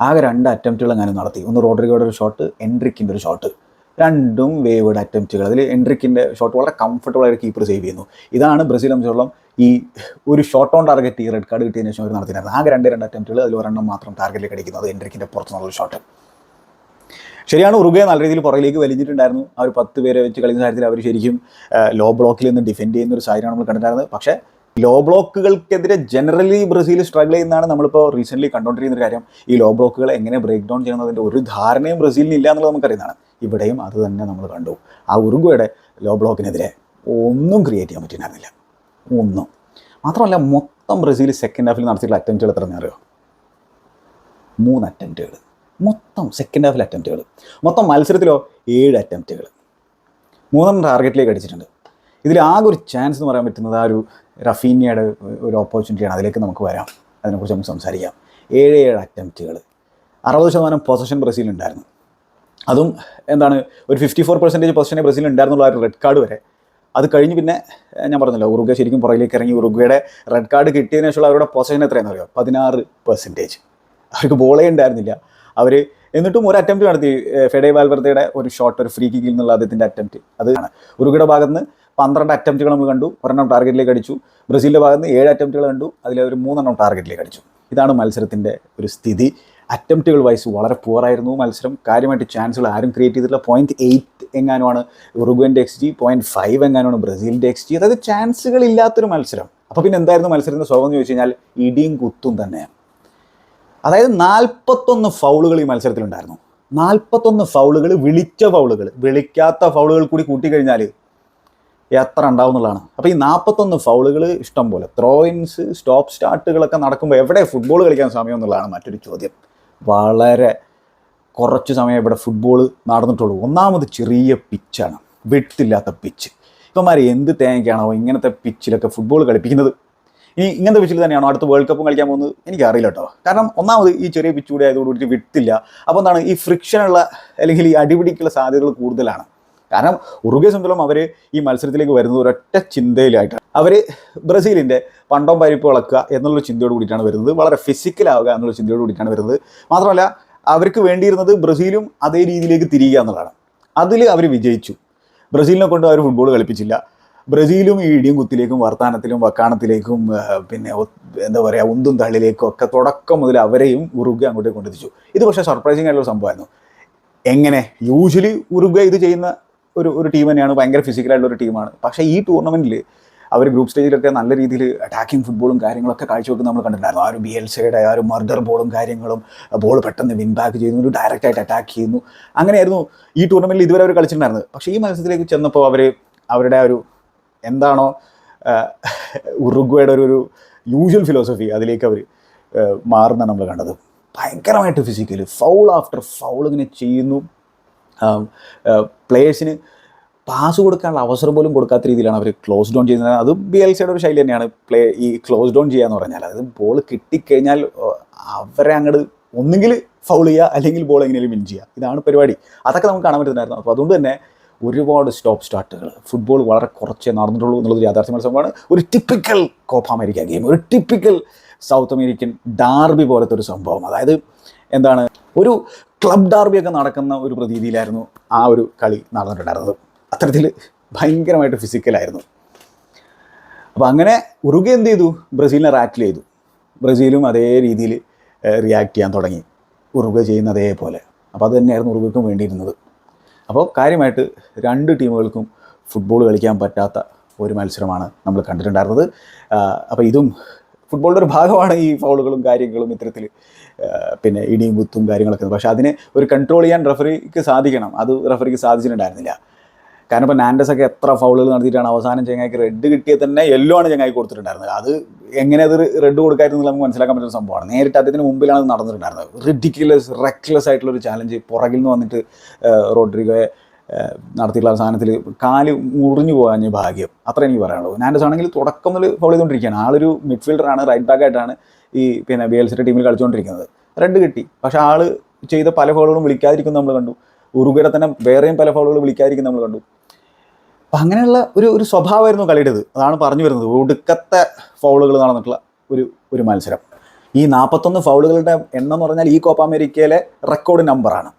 ആകെ രണ്ട് അറ്റംപ്റ്റുകൾ അങ്ങനെ നടത്തി. ഒന്ന് റോഡ്രിഗോയുടെ ഒരു ഷോട്ട് എൻട്രിക്കിന്റെ ഒരു ഷോട്ട് രണ്ടും വേവേഡ് അറ്റംപ്റ്റുകൾ അതിൽ എൻട്രിക്കിന്റെ ഷോട്ട് വളരെ കംഫർട്ടബിൾ ആയിട്ട് കീപ്പർ സേവ് ചെയ്യുന്നു. ഇതാണ് ബ്രസീൽ സംബന്ധിച്ചോളം ഈ ഒരു ഷോട്ട് ഓൺ ടാർഗറ്റ് ഈ റെഡ് കാർഡ് കിട്ടിയതിന് ശേഷം അവർ നടത്തിയിരുന്നത് ആകെ രണ്ട് രണ്ട് അറ്റംപ്റ്റുകൾ അതിൽ ഒരെണ്ണം മാത്രം ടാർഗറ്റിലേക്ക് അടിക്കുന്നത് എൻട്രിക്കിന്റെ പുറത്തുനിന്നുള്ള ഷോട്ട് ശരിയാണ് ഉറുഗെ നല്ല രീതിയിൽ പുറകിലേക്ക് വലിഞ്ഞിട്ടുണ്ടായിരുന്നു. ആ ഒരു പത്ത് പേരെ വെച്ച് കളിക്കുന്ന കാര്യത്തിൽ അവർ ശരിക്കും ലോ ബ്ലോക്കിൽ നിന്ന് ഡിഫെൻഡ് ചെയ്യുന്ന ഒരു സാഹചര്യമാണ് നമ്മൾ കണ്ടിട്ടുണ്ടായിരുന്നത് പക്ഷേ ലോ ബ്ലോക്കുകൾക്കെതിരെ ജനറലി ബ്രസീൽ സ്ട്രഗിൾ ചെയ്യുന്നതാണ് നമ്മളിപ്പോൾ റീസെന്റ്ലി കണ്ടുകൊണ്ടിരിക്കുന്ന ഒരു കാര്യം. ഈ ലോ ബ്ലോക്കുകൾ എങ്ങനെ ബ്രേക്ക് ഡൗൺ ചെയ്യുന്നതിന്റെ ഒരു ധാരണയും ബ്രസീലിന് ഇല്ല എന്നുള്ളത് നമുക്കറിയുന്നതാണ്. ഇവിടെയും അത് തന്നെ നമ്മൾ കണ്ടു. ആ ഉറുങ്കുവയുടെ ലോ ബ്ലോക്കിനെതിരെ ഒന്നും ക്രിയേറ്റ് ചെയ്യാൻ പറ്റിയിട്ടുണ്ടായിരുന്നില്ല. ഒന്നും. മാത്രമല്ല മൊത്തം ബ്രസീൽ സെക്കൻഡ് ഹാഫിൽ നടത്തിയിട്ടുള്ള അറ്റംപ്റ്റുകൾ എത്ര അറിയോ? മൂന്ന് അറ്റംപ്റ്റുകൾ മൊത്തം സെക്കൻഡ് ഹാഫിൽ അറ്റംപ്റ്റുകൾ മൊത്തം മത്സരത്തിലോ ഏഴ് അറ്റംപ്റ്റുകൾ മൂന്നെണ്ണം ടാർഗറ്റിലേക്ക് അടിച്ചിട്ടുണ്ട്. ഇതിൽ ആകെ ഒരു ചാൻസ് എന്ന് പറയാൻ പറ്റുന്നത് ആ ഒരു റഫീനിയയുടെ ഒരു ഓപ്പർച്യൂണിറ്റിയാണ് അതിലേക്ക് നമുക്ക് വരാം. അതിനെക്കുറിച്ച് നമുക്ക് സംസാരിക്കാം. ഏഴ് ഏഴ് അറ്റംപ്റ്റുകൾ അറുപത് ശതമാനം പൊസഷൻ ബ്രസീലുണ്ടായിരുന്നു അതും എന്താണ് ഒരു ഫിഫ്റ്റി ഫോർ പെർസെന്റേജ് പൊസിഷനെ ബ്രസീൽ ഉണ്ടായിരുന്നുള്ള ആ റെഡ് കാർഡ് വരെ. അത് കഴിഞ്ഞ് പിന്നെ ഞാൻ പറഞ്ഞല്ലോ ഉറുഗ ശരിക്കും പുറകിലേക്ക് ഇറങ്ങി. ഉറുഗയുടെ റെഡ് കാർഡ് കിട്ടിയതിനു ശേഷമുള്ള അവരുടെ പൊസിഷൻ എത്രയാണെന്ന് അറിയോ? പതിനാറ് പെർസെന്റേജ് അവർക്ക് ബോളേ ഉണ്ടായിരുന്നില്ല. അവർ എന്നിട്ടും ഒരു അറ്റംപ്റ്റ് നടത്തി. ഫെഡേ വാൽവർദ്ധയുടെ ഒരു ഷോട്ട് ഒരു ഫ്രീ കിക്കിൽ നിന്നുള്ള അദ്ദേഹത്തിന്റെ അറ്റംപ്റ്റ് അത് ഉറുഗയുടെ ഭാഗത്ത് നിന്ന് പന്ത്രണ്ട് അറ്റംപ്റ്റുകൾ നമ്മൾ കണ്ടു. ഒരെണ്ണം ടാർഗറ്റിലേക്ക് അടിച്ചു. ബ്രസീലിന്റെ ഭാഗത്ത് നിന്ന് ഏഴ് അറ്റംപ്റ്റുകൾ കണ്ടു. അതിൽ ഒരു മൂന്നെണ്ണം ടാർഗറ്റിലേക്ക് അടിച്ചു. ഇതാണ് മത്സരത്തിന്റെ ഒരു സ്ഥിതി. അറ്റംപ്റ്റുകൾ വൈസ് വളരെ പുവറായിരുന്നു മത്സരം. കാര്യമായിട്ട് ചാൻസുകൾ ആരും ക്രിയേറ്റ് ചെയ്തിട്ടില്ല. പോയിന്റ് എയ്റ്റ് എങ്ങാനുമാണ് ഉറുഗ്വന്റെ എക്സ് ജി പോയിന്റ് ഫൈവ് എങ്ങാനുമാണ് ബ്രസീലിന്റെ എക്സ് ജി അതായത് ചാൻസുകൾ ഇല്ലാത്തൊരു മത്സരം. അപ്പോൾ പിന്നെ എന്തായിരുന്നു മത്സരത്തിന്റെ സ്വഭാവം എന്ന് ചോദിച്ചു കഴിഞ്ഞാൽ ഇടിയും കുത്തും തന്നെയാണ്. അതായത് നാൽപ്പത്തൊന്ന് ഫൗളുകൾ ഈ മത്സരത്തിലുണ്ടായിരുന്നു. നാൽപ്പത്തൊന്ന് ഫൗളുകൾ വിളിച്ച ഫൗളുകൾ വിളിക്കാത്ത ഫൗളുകൾ കൂടി കൂട്ടിക്കഴിഞ്ഞാൽ എത്ര ഉണ്ടാവും എന്നുള്ളതാണ്. അപ്പോൾ ഈ നാൽപ്പത്തൊന്ന് ഫൗളുകൾ ഇഷ്ടം പോലെ ത്രോയിൻസ് സ്റ്റോപ്പ് സ്റ്റാർട്ടുകളൊക്കെ നടക്കുമ്പോൾ എവിടെ ഫുട്ബോൾ കളിക്കാൻ സമയം എന്നുള്ളതാണ് മറ്റൊരു ചോദ്യം. വളരെ കുറച്ച് സമയം ഇവിടെ ഫുട്ബോൾ നടന്നിട്ടുള്ളൂ. ഒന്നാമത് ചെറിയ പിച്ചാണ് വെട്ടില്ലാത്ത പിച്ച് മാറി എന്ത് തേങ്ങയ്ക്കാണോ ഇങ്ങനത്തെ പിച്ചിലൊക്കെ ഫുട്ബോൾ കളിപ്പിക്കുന്നത്? ഇനി ഇങ്ങനത്തെ പിച്ചിൽ തന്നെയാണോ അടുത്ത വേൾഡ് കപ്പും കളിക്കാൻ പോകുന്നത്? എനിക്ക് അറിയില്ല കേട്ടോ. കാരണം ഒന്നാമത് ഈ ചെറിയ പിച്ച് കൂടി വിട്ടില്ല അപ്പോൾ എന്താണ്? ഈ ഫ്രിക്ഷനുള്ള അല്ലെങ്കിൽ ഈ അടിപിടിക്കുള്ള സാധ്യതകൾ കൂടുതലാണ്. കാരണം ഉറുഗെ സംബന്ധിച്ചോളം അവർ ഈ മത്സരത്തിലേക്ക് വരുന്നത് ഒരൊറ്റ ചിന്തയിലായിട്ടാണ്. അവർ ബ്രസീലിന്റെ പണ്ടം പരിപ്പ് വളക്കുക എന്നുള്ള ചിന്തയോട് കൂടിയിട്ടാണ് വരുന്നത്. വളരെ ഫിസിക്കലാവുക എന്നുള്ള ചിന്തയോട് കൂടിയിട്ടാണ് വരുന്നത്. മാത്രമല്ല അവർക്ക് വേണ്ടിയിരുന്നത് ബ്രസീലും അതേ രീതിയിലേക്ക് തിരിയുക എന്നുള്ളതാണ്. അതിൽ അവർ വിജയിച്ചു. ബ്രസീലിനെ കൊണ്ട് അവർ ഫുട്ബോൾ കളിപ്പിച്ചില്ല. ബ്രസീലും ഈ ഇടിയും കുത്തിലേക്കും വർത്താനത്തിലും വക്കാണത്തിലേക്കും പിന്നെ എന്താ പറയുക ഉന്തും തള്ളിലേക്കും ഒക്കെ തുടക്കം മുതൽ അവരെയും ഉറുഗ്വ അങ്ങോട്ടേക്ക് കൊണ്ടെത്തിച്ചു. ഇത് പക്ഷേ സർപ്രൈസിങ് ആയിട്ടുള്ള സംഭവമായിരുന്നു. എങ്ങനെ? യൂഷ്വലി ഉറുഗ്വ ഇത് ചെയ്യുന്ന ഒരു ഒരു ടീം തന്നെയാണ് ഭയങ്കര ഫിസിക്കലായിട്ടുള്ള ഒരു ടീമാണ് പക്ഷേ ഈ ടൂർണമെന്റിൽ അവർ ഗ്രൂപ്പ് സ്റ്റേജിലൊക്കെ നല്ല രീതിയിൽ അറ്റാക്കിംഗ് ഫുട്ബോളും കാര്യങ്ങളൊക്കെ കാഴ്ചവെക്കുന്നത് നമ്മൾ കണ്ടിട്ടുണ്ടായിരുന്നു. ആ ഒരു ബി എൽ സിയുടെ ആ ഒരു മർഡർ ബോളും കാര്യങ്ങളും ബോൾ പെട്ടെന്ന് വിൻ ബാക്ക് ചെയ്യുന്നു ഒരു ഡയറക്റ്റായിട്ട് അറ്റാക്ക് ചെയ്യുന്നു. അങ്ങനെയായിരുന്നു ഈ ടൂർണമെന്റിൽ ഇതുവരെ അവർ കളിച്ചിട്ടുണ്ടായിരുന്നത്. പക്ഷേ ഈ മത്സരത്തിലേക്ക് ചെന്നപ്പോൾ അവർ അവരുടെ ഒരു എന്താണോ ഉറുഗ്വയുടെ ഒരു യൂഷ്വൽ ഫിലോസഫി അതിലേക്ക് അവർ മാറുന്ന നമ്മൾ കണ്ടത്. ഭയങ്കരമായിട്ട് ഫിസിക്കൽ ഫൗൾ ആഫ്റ്റർ ഫൗൾ ഇങ്ങനെ ചെയ്യുന്നു. പ്ലേയേഴ്സിന് പാസ് കൊടുക്കാനുള്ള അവസരം പോലും കൊടുക്കാത്ത രീതിയിലാണ് അവർ ക്ലോസ് ഡൗൺ ചെയ്യുന്നത്. അത് ബി എൽ സിയുടെ ഒരു ശൈലി തന്നെയാണ് പ്ലേ ഈ ക്ലോസ് ഡൗൺ ചെയ്യാന്ന് പറഞ്ഞാൽ അതായത് ബോൾ കിട്ടിക്കഴിഞ്ഞാൽ അവരെ അങ്ങോട്ട് ഒന്നുകിൽ ഫൗൾ ചെയ്യുക അല്ലെങ്കിൽ ബോൾ എങ്ങനെയും വിൻ ചെയ്യുക. ഇതാണ് പരിപാടി. അതൊക്കെ നമുക്ക് കാണാൻ പറ്റുന്നതായിരുന്നു. അപ്പോൾ അതുകൊണ്ട് തന്നെ ഒരുപാട് സ്റ്റോപ്പ് സ്റ്റാർട്ടുകൾ ഫുട്ബോൾ വളരെ കുറച്ചേ നടന്നിട്ടുള്ളൂ എന്നുള്ളൊരു യാഥാർത്ഥ്യ മത്സരമാണ് ഒരു ടിപ്പിക്കൽ കോപ്പ അമേരിക്ക ഗെയിം ഒരു ടിപ്പിക്കൽ സൗത്ത് അമേരിക്കൻ ഡാർബി പോലത്തെ ഒരു സംഭവം. അതായത് എന്താണ്? ഒരു ക്ലബ് ഡാർബിയൊക്കെ നടക്കുന്ന ഒരു പ്രതീതിയിലായിരുന്നു ആ ഒരു കളി നടന്നിട്ടുണ്ടായിരുന്നത്. അത്തരത്തിൽ ഭയങ്കരമായിട്ട് ഫിസിക്കലായിരുന്നു അപ്പോൾ അങ്ങനെ ഉറുഗ എന്ത് ചെയ്തു? ബ്രസീലിനെ റാറ്റിൽ ചെയ്തു. ബ്രസീലും അതേ രീതിയിൽ റിയാക്ട് ചെയ്യാൻ തുടങ്ങി. ഉറുഗ ചെയ്യുന്ന അതേപോലെ അപ്പോൾ അത് തന്നെയായിരുന്നു ഉറുഗയ്ക്കും വേണ്ടിയിരുന്നത്. അപ്പോൾ കാര്യമായിട്ട് രണ്ട് ടീമുകൾക്കും ഫുട്ബോൾ കളിക്കാൻ പറ്റാത്ത ഒരു മത്സരമാണ് നമ്മൾ കണ്ടിട്ടുണ്ടായിരുന്നത്. അപ്പോൾ ഇതും ഫുട്ബോളിന്റെ ഒരു ഭാഗമാണ് ഈ ഫൗളുകളും കാര്യങ്ങളും ഇത്തരത്തിൽ പിന്നെ ഇടിയും കുത്തും കാര്യങ്ങളൊക്കെ. പക്ഷെ അതിനെ ഒരു കൺട്രോൾ ചെയ്യാൻ റെഫറിക്ക് സാധിക്കണം. അത് റെഫറിക്ക് സാധിച്ചിട്ടുണ്ടായിരുന്നില്ല. കാരണം ഇപ്പോൾ നാൻഡസ് ഒക്കെ എത്ര ഫൗളുകൾ നടത്തിയിട്ടാണ് അവസാനം ചെങ്ങായിക്ക് റെഡ് കിട്ടിയ തന്നെ യെല്ലോ ആണ് ചെങ്ങായി കൊടുത്തിട്ടുണ്ടായിരുന്നത്. അത് എങ്ങനെ അത് റെഡ് കൊടുക്കായിരുന്നു നമുക്ക് മനസ്സിലാക്കാൻ പറ്റുന്ന സംഭവമാണ്. നേരിട്ട് അദ്ദേഹത്തിന് മുമ്പിലാണ് നടന്നിട്ടുണ്ടായിരുന്നത്. റിഡിക്കുലസ് റെക്ലെസ് ആയിട്ടുള്ള ഒരു ചാലഞ്ച് പുറകിൽ നിന്ന് വന്നിട്ട് റോഡ്രിഗോയെ നടത്തിയിട്ടുള്ള അവസാനത്തിൽ കാൽ മുറിഞ്ഞു പോകാഞ്ഞ ഭാഗ്യം. അത്ര എനിക്ക് പറയാനുള്ളൂ. നാൻഡസ് ആണെങ്കിൽ തുടക്കം മുതൽ ഫോളോ ചെയ്തുകൊണ്ടിരിക്കുകയാണ്. ആളൊരു മിഡ്ഫീൽഡറാണ് റൈറ്റ് ബാക്ക് ആയിട്ടാണ് ഈ പിന്നെ ബി എൽ സിയുടെ ടീമിൽ കളിച്ചുകൊണ്ടിരിക്കുന്നത്. റെഡ് കിട്ടി. പക്ഷെ ആൾ ചെയ്ത പല ഫോളുകളും വിളിക്കാതിരിക്കുന്നു നമ്മൾ കണ്ടു. ഉറുഗയുടെ തന്നെ വേറെയും പല ഫോളുകൾ വിളിക്കാതിരിക്കുന്നു നമ്മൾ കണ്ടു. അപ്പം അങ്ങനെയുള്ള ഒരു ഒരു സ്വഭാവമായിരുന്നു കളിയുടേത്. അതാണ് പറഞ്ഞു വരുന്നത്. ഒടുക്കത്തെ ഫൗളുകൾ നടന്നിട്ടുള്ള ഒരു ഒരു മത്സരം. ഈ നാൽപ്പത്തൊന്ന് ഫൗളുകളുടെ എണ്ണം എന്ന് പറഞ്ഞാൽ ഈ കോപ്പ അമേരിക്കയിലെ റെക്കോർഡ് നമ്പറാണ്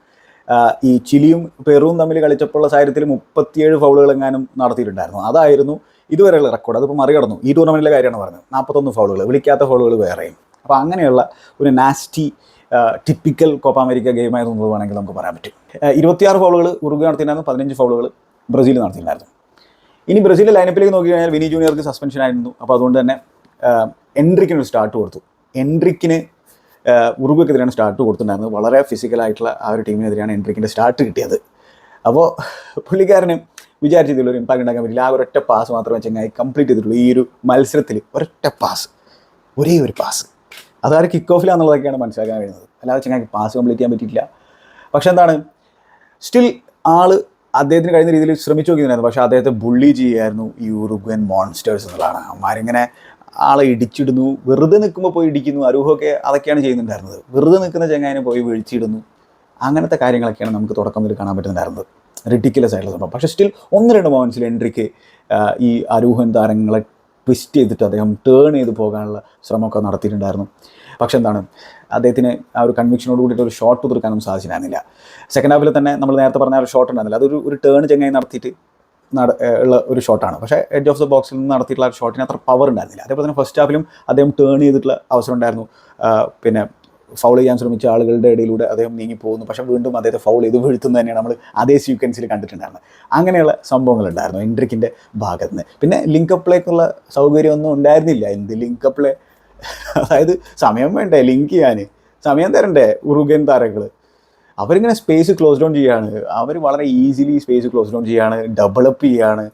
ഈ ചിലിയും പെറുവും തമ്മിൽ കളിച്ചപ്പോഴുള്ള സാഹചര്യത്തിൽ മുപ്പത്തിയേഴ് ഫൗളുകൾ എങ്ങാനും നടത്തിയിട്ടുണ്ടായിരുന്നു. അതായിരുന്നു ഇതുവരെയുള്ള റെക്കോർഡ് അതിപ്പോൾ മറികടന്നു. ഈ ടൂർണമെന്റിലെ കാര്യമാണ് പറഞ്ഞത്. നാൽപ്പത്തൊന്ന് ഫൗളുകൾ. വിളിക്കാത്ത ഫൗളുകൾ വേറെയും. അപ്പോൾ അങ്ങനെയുള്ള ഒരു നാസ്റ്റി ടിപ്പിക്കൽ കോപ്പ അമേരിക്ക ഗെയിമായിരുന്നു എന്ന് വേണമെങ്കിൽ നമുക്ക് പറയാൻ പറ്റും. ഇരുപത്തിയാറ് ഫൗളുകൾ ഉറുഗ്വ നടത്തിയിട്ടുണ്ടായിരുന്നു. പതിനഞ്ച് ഫൗളുകൾ ബ്രസീൽ നടത്തിയിട്ടുണ്ടായിരുന്നു. ഇനി ബ്രസീലിന്റെ ലൈനപ്പിലേക്ക് നോക്കി കഴിഞ്ഞാൽ വിനി ജൂനിയർക്ക് സസ്പെൻഷൻ ആയിരുന്നു. അപ്പോൾ അതുകൊണ്ട് തന്നെ എൻട്രിക്കിന് ഒരു സ്റ്റാർട്ട് കൊടുത്തു. എൻട്രിക്കിന് ആഹ്, സ്റ്റാർട്ട് കൊടുത്തിട്ടുണ്ടായിരുന്നത്. വളരെ ഫിസിക്കലായിട്ടുള്ള ആ ഒരു ടീമിനെതിരെയാണ് എൻട്രിക്കിന്റെ സ്റ്റാർട്ട് കിട്ടിയത്. അപ്പോൾ പുള്ളിക്കാരന് വിചാരിച്ചതിൽ ഒരു ഇമ്പാക്ട് ഉണ്ടാക്കാൻ പറ്റില്ല. ആ ഒരൊറ്റ പാസ് മാത്രമേ ചെങ്ങായി കംപ്ലീറ്റ് ചെയ്തിട്ടുള്ളൂ. ഈ ഒരു മത്സരത്തിൽ ഒരൊറ്റ പാസ് ഒരേ ഒരു പാസ് അതായത് കിക്ക് ഓഫിലാന്നുള്ളതൊക്കെയാണ് മനസ്സിലാക്കാൻ കഴിയുന്നത്. അല്ലാതെ ചെങ്ങായി പാസ് കംപ്ലീറ്റ് ചെയ്യാൻ പറ്റിയിട്ടില്ല. പക്ഷെ എന്താണ്? സ്റ്റിൽ ആൾ അദ്ദേഹത്തിന് കഴിയുന്ന രീതിയിൽ ശ്രമിച്ചു നോക്കിയിരുന്നു പക്ഷേ അദ്ദേഹത്തെ ബുള്ളി ചെയ്യായിരുന്നു ഈ ഉറുഗ്വൻ മോൺസ്റ്റേഴ്സ് എന്നുള്ളതാണ്. അമ്മാരിങ്ങനെ ആളെ ഇടിച്ചിടുന്നു. വെറുതെ നിൽക്കുമ്പോൾ പോയി ഇടിക്കുന്നു. അരൂഹമൊക്കെ അതൊക്കെയാണ് ചെയ്യുന്നുണ്ടായിരുന്നത്. വെറുതെ നിൽക്കുന്ന ചെങ്ങായനെ പോയി വീഴ്ചയിടുന്നു അങ്ങനത്തെ കാര്യങ്ങളൊക്കെയാണ് നമുക്ക് തുടക്കം മുതൽ കാണാൻ പറ്റുന്നുണ്ടായിരുന്നത്. റിഡിക്കുലസ് ആയിട്ടുള്ള സംഭവം. പക്ഷേ സ്റ്റിൽ ഒന്ന് രണ്ട് മോമെൻസിൽ എൻട്രിക്ക് ഈ അരൂഹൻ താരങ്ങളെ ട്വിസ്റ്റ് ചെയ്തിട്ട് അദ്ദേഹം ടേൺ ചെയ്ത് പോകാനുള്ള ശ്രമമൊക്കെ നടത്തിയിട്ടുണ്ടായിരുന്നു. പക്ഷെ എന്താണ്? അദ്ദേഹത്തിന് ആ ഒരു കൺവിക്ഷനോട് കൂടിയിട്ട് ഒരു ഷോട്ട് തീർക്കാനും സാധിച്ചിരുന്നില്ല സെക്കൻഡ് ഹാഫിൽ തന്നെ നമ്മൾ നേരത്തെ പറഞ്ഞ ഒരു ഷോട്ട് ഉണ്ടായിരുന്നില്ല അതൊരു ഒരു ടേൺ ചെങ്ങായി നടത്തിയിട്ട് ഉള്ള ഒരു ഷോട്ടാണ്. പക്ഷേ എഡ്ജ് ഓഫ് ദ ബോക്സിൽ നിന്ന് നടത്തിയിട്ടുള്ള ഷോട്ടിന് അത്ര പവർ ഉണ്ടായിരുന്നില്ല. അതേപോലെ തന്നെ ഫസ്റ്റ് ഹാഫിലും അദ്ദേഹം ടേൺ ചെയ്തിട്ടുള്ള അവസരം ഉണ്ടായിരുന്നു. പിന്നെ ഫൗൾ ചെയ്യാൻ ശ്രമിച്ച ആളുകളുടെ ഇടയിലൂടെ അദ്ദേഹം നീങ്ങി പോകുന്നു. പക്ഷേ വീണ്ടും അദ്ദേഹത്തെ ഫൗൾ ചെയ്ത് വീഴ്ത്തുന്നത് തന്നെയാണ് നമ്മൾ അതേ സീക്വൻസിൽ കണ്ടിട്ടുണ്ടായിരുന്നത്. അങ്ങനെയുള്ള സംഭവങ്ങളുണ്ടായിരുന്നു എൻട്രിക്കിന്റെ ഭാഗത്ത് നിന്ന്. പിന്നെ ലിങ്കപ്പിലേക്കുള്ള സൗകര്യമൊന്നും ഉണ്ടായിരുന്നില്ല. എന്ത് ലിങ്കപ്പിലെ അതായത് സമയം വേണ്ടേ? ലിങ്ക് ചെയ്യാൻ. സമയം തരണ്ടേ? ഉറുഗൻ താരങ്ങൾ അവരിങ്ങനെ സ്പേസ് ക്ലോസ് ഡൗൺ ചെയ്യാണ്. അവർ വളരെ ഈസിലി സ്പേസ് ക്ലോസ് ഡൗൺ ചെയ്യാണ് ഡെവലപ്പ് ചെയ്യാണ്.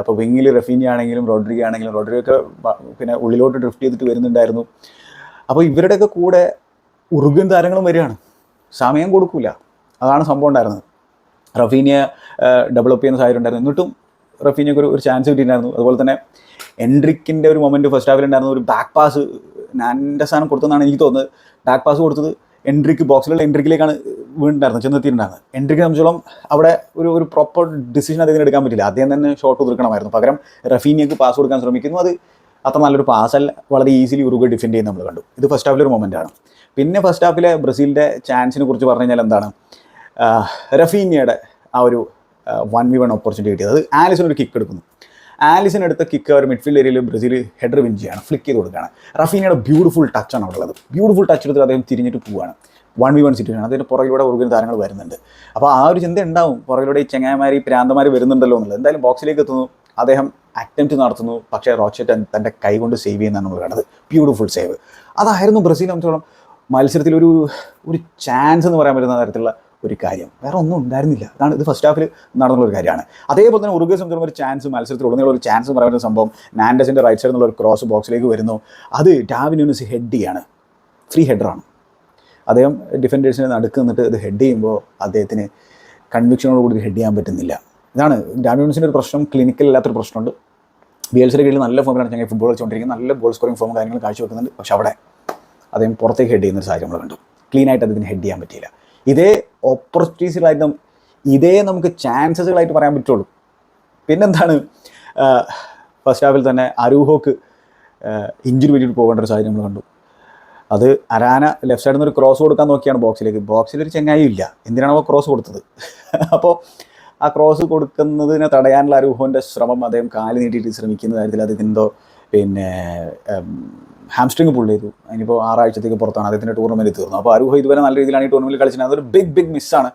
അപ്പോൾ വിങ്ങിൽ റഫീനി ആണെങ്കിലും റോഡ്രി ആണെങ്കിലും റോഡ്രി ഒക്കെ പിന്നെ ഉള്ളിലോട്ട് ഡ്രിഫ്റ്റ് ചെയ്തിട്ട് വരുന്നുണ്ടായിരുന്നു. അപ്പോൾ ഇവരുടെയൊക്കെ കൂടെ ഉറുഗൻ താരങ്ങളും വരികയാണ്. സമയം കൊടുക്കില്ല അതാണ് സംഭവം ഉണ്ടായിരുന്നത്. റഫീനിയ ഡെവലപ്പ് ചെയ്യുന്ന സാഹചര്യം ഉണ്ടായിരുന്നു. എന്നിട്ടും റഫീനിയക്ക് ഒരു ഒരു ചാൻസ് കിട്ടിയിട്ടുണ്ടായിരുന്നു. അതുപോലെ തന്നെ എൻട്രിക്കിന്റെ ഒരു മൊമെന്റ് ഫസ്റ്റ് ഹാഫിൽ ഉണ്ടായിരുന്ന ഒരു ബാക്ക് പാസ് നാന്റെ സ്ഥാനം കൊടുത്തെന്നാണ് എനിക്ക് തോന്നുന്നത്. ബാക്ക് പാസ് കൊടുത്തത് എൻട്രിക്ക് ബോക്സിലുള്ള എൻട്രിക്കിലേക്കാണ് വീണ്ടുണ്ടായിരുന്നത് ചെന്നെത്തിയിട്ടുണ്ടായിരുന്നു. എൻട്രിക്ക് സംബന്ധിച്ചോളം അവിടെ ഒരു ഒരു പ്രോപ്പർ ഡിസിഷൻ അദ്ദേഹത്തിന് എടുക്കാൻ പറ്റില്ല. അദ്ദേഹം തന്നെ ഷോട്ട് ഒതുക്കണമായിരുന്നു പകരം റഫീനിയക്ക് പാസ് കൊടുക്കാൻ ശ്രമിക്കുന്നു. അത് അത്ര നല്ലൊരു പാസല്ല വളരെ ഈസിലി ഉറുഗ ഡിഫെൻഡ് ചെയ്യുന്ന നമ്മൾ കണ്ടു. ഇത് ഫസ്റ്റ് ഹാഫിലെ ഒരു മൊമെന്റ് ആണ്. പിന്നെ ഫസ്റ്റ് ഹാഫിലെ ബ്രസീലിന്റെ ചാൻസിനെ കുറിച്ച് പറഞ്ഞു കഴിഞ്ഞാൽ എന്താണ് റഫീനിയുടെ ആ ഒരു വൺ വി വൺ ഓപ്പർച്യൂണിറ്റി കിട്ടിയത്. അത് ആലിസൺ ഒരു കിക്ക് എടുക്കുന്നു. ആലിസൺ എടുത്ത കിക്ക് അവർ മിഡ്ഫീൽഡ് ഏരിയയിൽ ബ്രസീൽ ഹെഡർ വിൻ ചെയ്യാണ് ഫ്ലിക്ക് ചെയ്ത് കൊടുക്കുകയാണ്. റഫീനയുടെ ബ്യൂട്ടിഫുൾ ടച്ചാണ് അവിടെ ഉള്ളത്. ബ്യൂട്ടിഫുൾ ടച്ച് എടുത്തിട്ട് അദ്ദേഹം തിരിഞ്ഞിട്ട് പോവുകയാണ്. വൺ വി വൺ സിറ്റുവേഷൻ അതിന്റെ പുറകിലൂടെ ഉറുകിന് താരങ്ങൾ വരുന്നുണ്ട്. അപ്പോൾ ആ ഒരു ചിന്ത ഉണ്ടാവും. പുറകിലൂടെ ഈ ചെങ്ങായമാർ ഈ പ്രാന്തമാർ വരുന്നുണ്ടല്ലോ എന്നുള്ളത്. എന്തായാലും ബോക്സിലേക്ക് എത്തുന്നു. അദ്ദേഹം അറ്റംപ്റ്റ് നടത്തുന്നു. പക്ഷേ റോച്ചറ്റ് തന്റെ കൈ കൊണ്ട് സേവ് ചെയ്യുന്നതാണ് നമ്മൾ കണ്ടത് ബ്യൂട്ടിഫുൾ സേവ് അതായിരുന്നു ബ്രസീൽ സംബന്ധിച്ചോളം മത്സരത്തിൽ ഒരു ഒരു ചാൻസ് എന്ന് പറയാൻ പറ്റുന്ന തരത്തിലുള്ള ഒരു കാര്യം. വേറെ ഒന്നും ഉണ്ടായിരുന്നില്ല. അതാണ് ഇത് ഫസ്റ്റ് ഹാഫിൽ നടന്നുള്ള ഒരു കാര്യമാണ്. അതേപോലെ തന്നെ ഉറുഗെ സംബന്ധിച്ചുള്ള ഒരു ചാൻസ് മത്സരത്തിൽ ഉടനീളം ഒരു ചാൻസ് എന്ന് പറയുന്ന സംഭവം നാൻഡസിന്റെ റൈറ്റ് സൈഡിൽ നിന്നുള്ള ഒരു ക്രോസ് ബോക്സിലേക്ക് വരുന്നു. അത് ഡാവിന്യൂസ് ഹെഡ് ചെയ്യാണ്. ഫ്രീ ഹെഡറാണ് അദ്ദേഹം ഡിഫൻഡേഴ്സിനെ നടുക്ക് നിന്നിട്ട് ഇത് ഹെഡ് ചെയ്യുമ്പോൾ അദ്ദേഹത്തിന് കൺവിക്ഷനോട് കൂടി ഹെഡ് ചെയ്യാൻ പറ്റുന്നില്ല. ഇതാണ് ഡാമിയോൺസിന്റെ ഒരു പ്രശ്നം. ക്ലിനിക്കൽ അല്ലാത്തൊരു പ്രശ്നമുണ്ട്. ബി എൽസിയുടെ കീഴിൽ നല്ല ഫോമിലാണ് ഞങ്ങൾ ഫുട്ബോൾ വെച്ചുകൊണ്ടിരിക്കുന്നത് നല്ല ഗോൾ സ്കോറിംഗ് ഫോം കാര്യങ്ങൾ കാഴ്ചവെക്കുന്നുണ്ട്. പക്ഷെ അവിടെ അദ്ദേഹം പുറത്തേക്ക് ഹെഡ് ചെയ്യുന്ന ഒരു സാഹചര്യം നമ്മൾ കണ്ടു. ക്ലീനായിട്ട് അദ്ദേഹത്തിന് ഹെഡ് ചെയ്യാൻ പറ്റിയില്ല. ഇതേ ഓപ്പർച്യൂണിറ്റീസിലായിരുന്നു ഇതേ നമുക്ക് ചാൻസസുകളായിട്ട് പറയാൻ പറ്റുള്ളൂ. പിന്നെന്താണ് ഫസ്റ്റ് ഹാഫിൽ തന്നെ അരൂഹോക്ക് ഇഞ്ചുറി പറ്റിയിട്ട് പോകേണ്ട ഒരു സാഹചര്യം നമ്മൾ കണ്ടു. അത് അരാന ലെഫ്റ്റ് സൈഡിൽ നിന്ന് ഒരു ക്രോസ് കൊടുക്കാൻ നോക്കിയാണ് ബോക്സിലേക്ക് ബോക്സിൽ ഒരു ചെങ്ങായും ഇല്ല എന്തിനാണ് ക്രോസ് കൊടുത്തത്? അപ്പോൾ ആ ക്രോസ് കൊടുക്കുന്നതിനെ തടയാനുള്ള അരൂഹോന്റെ ശ്രമം അദ്ദേഹം കാൽ നീട്ടിയിട്ട് ശ്രമിക്കുന്ന കാര്യത്തിൽ അത് എന്തോ പിന്നെ ഹാംസ്ട്രിങ് പുള്ള് ചെയ്തു. അതിനിപ്പോൾ ആറാഴ്ചത്തേക്ക് പുറത്താണ്. അദ്ദേഹത്തിന്റെ ടൂർണമെന്റ് തീർന്നു. അപ്പോൾ അരൂഹ ഇതുവരെ നല്ല രീതിയിലാണ് ഈ ടൂർണമെന്റിൽ കളിച്ചത് അതൊരു ബിഗ് ബിഗ് മിസ്സാണ്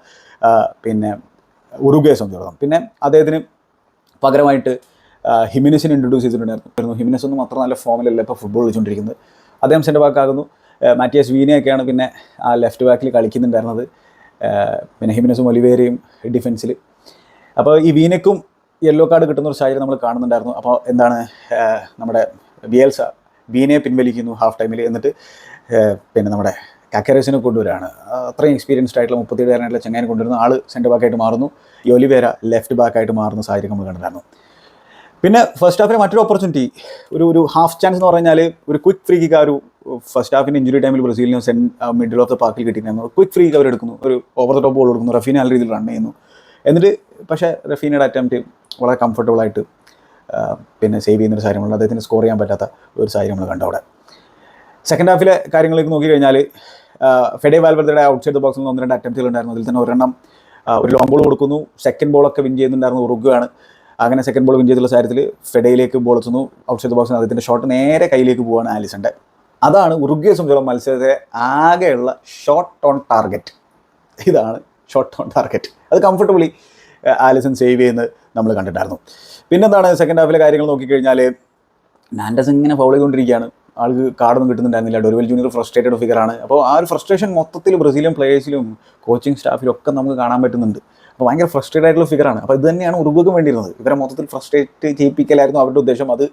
പിന്നെ ഉറുഗയെ സംബന്ധിച്ചിടത്തോളം പിന്നെ അദ്ദേഹത്തിന് പകരമായിട്ട് ഹിമിനസിനെ ഇൻട്രൊഡ്യൂസ് ചെയ്തിട്ടുണ്ടായിരുന്നു. ഹിമിനസ് ഒന്നും അത്ര നല്ല ഫോമിലല്ല ഇപ്പോൾ ഫുട്ബോൾ കളിച്ചുകൊണ്ടിരിക്കുന്നത് അദ്ദേഹം സെന്റെ ബാക്ക് ആകുന്നു. മാറ്റിയസ് വീനയൊക്കെയാണ് പിന്നെ ആ ലെഫ്റ്റ് ബാക്കിൽ കളിക്കുന്നുണ്ടായിരുന്നത്. പിന്നെ ഹിമിനസും ഒലിവേരയും ഡിഫൻസിൽ. അപ്പോൾ ഈ വീനയ്ക്കും യെല്ലോ കാർഡ് കിട്ടുന്ന ഒരു സാഹചര്യം നമ്മൾ കാണുന്നുണ്ടായിരുന്നു. അപ്പോൾ എന്താണ് നമ്മുടെ ബിയൽസ ബീനെ പിൻവലിക്കുന്നു ഹാഫ് ടൈമിൽ എന്നിട്ട് പിന്നെ നമ്മുടെ കക്കരസിനെ കൊണ്ടുവരാണ്. അത്രയും എക്സ്പീരിയൻസ്ഡ് ആയിട്ടുള്ള മുപ്പത്തിയേഴുകാരനായിട്ടുള്ള ചെങ്ങാനെ കൊണ്ടുവരുന്ന ആൾ സെന്റർ ബാക്കായിട്ട് മാറുന്നു. ഈ ഒലിവേര ലെഫ്റ്റ് ബാക്കായിട്ട് മാറുന്ന സാഹചര്യം നമ്മൾ കണ്ടിട്ടുണ്ടായിരുന്നു. പിന്നെ ഫസ്റ്റ് ഹാഫിലെ മറ്റൊരു ഓപ്പർച്യൂണിറ്റി ഒരു ഒരു ഹാഫ് ചാൻസ് എന്ന് പറഞ്ഞാൽ ഒരു ക്വിക്ക് ഫ്രീ കിക്ക് ആ ഒരു ഫസ്റ്റ് ഹാഫിന് ഇഞ്ചുറി ടൈമിൽ ബ്രസീലിന് മിഡിൽ ഓഫ് ദ പാർക്കിൽ കിട്ടിയിരുന്നു. ക്വിക്ക് ഫ്രീ കവർ എടുക്കുന്നു. ഒരു ഓവർ ദ ടോപ്പ് ബോൾ കൊടുക്കുന്നു. റഫീന നല്ല രീതിയിൽ റൺ ചെയ്യുന്നു. എന്നിട്ട് പക്ഷേ റഫീനയുടെ അറ്റംപ്റ്റ് വളരെ കംഫർട്ടബിൾ ആയിട്ട് പിന്നെ സേവ് ചെയ്യുന്ന ഒരു കാര്യമുണ്ട് അദ്ദേഹത്തിന് സ്കോർ ചെയ്യാൻ പറ്റാത്ത ഒരു സാഹചര്യം നമ്മൾ കണ്ടു അവിടെ. സെക്കൻഡ് ഹാഫിലെ കാര്യങ്ങളിലേക്ക് നോക്കി കഴിഞ്ഞാൽ ഫെഡേ വാൽവർദ്ധയുടെ ഔട്ട് സൈഡ് ബോക്സിൽ നിന്ന് ഒന്ന് രണ്ട് അറ്റംപ്റ്റുകൾ ഉണ്ടായിരുന്നു. അതിൽ തന്നെ ഒരെണ്ണം ഒരു ലോങ് ബോൾ കൊടുക്കുന്നു. സെക്കൻഡ് ബോളൊക്കെ വിൻ ചെയ്യുന്നുണ്ടായിരുന്നു ഉറുഗാണ് അങ്ങനെ സെക്കൻഡ് ബോൾ വിൻ ചെയ്തുള്ള സാഹചര്യത്തിൽ ഫെഡയിലേക്ക് ബോൾ എത്തുന്നു. ഔട്ട് സൈഡ് ബോക്സിൽ അദ്ദേഹത്തിന്റെ ഷോട്ട് നേരെ കയ്യിലേക്ക് പോവുകയാണ് ആലിസന്റെ അതാണ് ഉറുഗ്വയെ സംബന്ധിച്ചുള്ള മത്സരത്തെ ആകെയുള്ള ഷോർട്ട് ഓൺ ടാർഗറ്റ് ഇതാണ് ഷോർട്ട് ഓൺ ടാർഗറ്റ് അത് കംഫർട്ടബിളി ആലിസൺ സേവ് ചെയ്യുന്നത് നമ്മൾ കണ്ടിട്ടായിരുന്നു പിന്നെന്താണ് സെക്കൻഡ് ഹാഫിലെ കാര്യങ്ങൾ നോക്കിക്കഴിഞ്ഞാൽ നാൻഡസ് ഇങ്ങനെ ഫൗൾ ചെയ്തുകൊണ്ടിരിക്കുകയാണ്. ആൾക്ക് കാർഡൊന്നും കിട്ടുന്നുണ്ടായിരുന്നില്ല. ഡൊരുവൽ ജൂനിയർ ഫ്രസ്ട്രേറ്റഡ് ഫിഗറാണ് അപ്പോൾ ആ ഒരു ഫ്രസ്ട്രേഷൻ മൊത്തത്തിൽ ബ്രസീലിയൻ പ്ലേയേഴ്സിലും കോച്ചിങ് സ്റ്റാഫിലും ഒക്കെ നമുക്ക് കാണാൻ പറ്റുന്നുണ്ട്. അപ്പോൾ ഭയങ്കര ഫ്രസ്ട്രേറ്റ് ആയിട്ടുള്ള ഫിഗറാണ് അപ്പോൾ ഇത് തന്നെയാണ് ഉറുഗ്വയ്ക്ക് വേണ്ടിയിരുന്നത്. ഇവരെ മൊത്തത്തിൽ ഫ്രസ്ട്രേറ്റ് ചെയ്യിപ്പിക്കലായിരുന്നു അവരുടെ ഉദ്ദേശം. അത്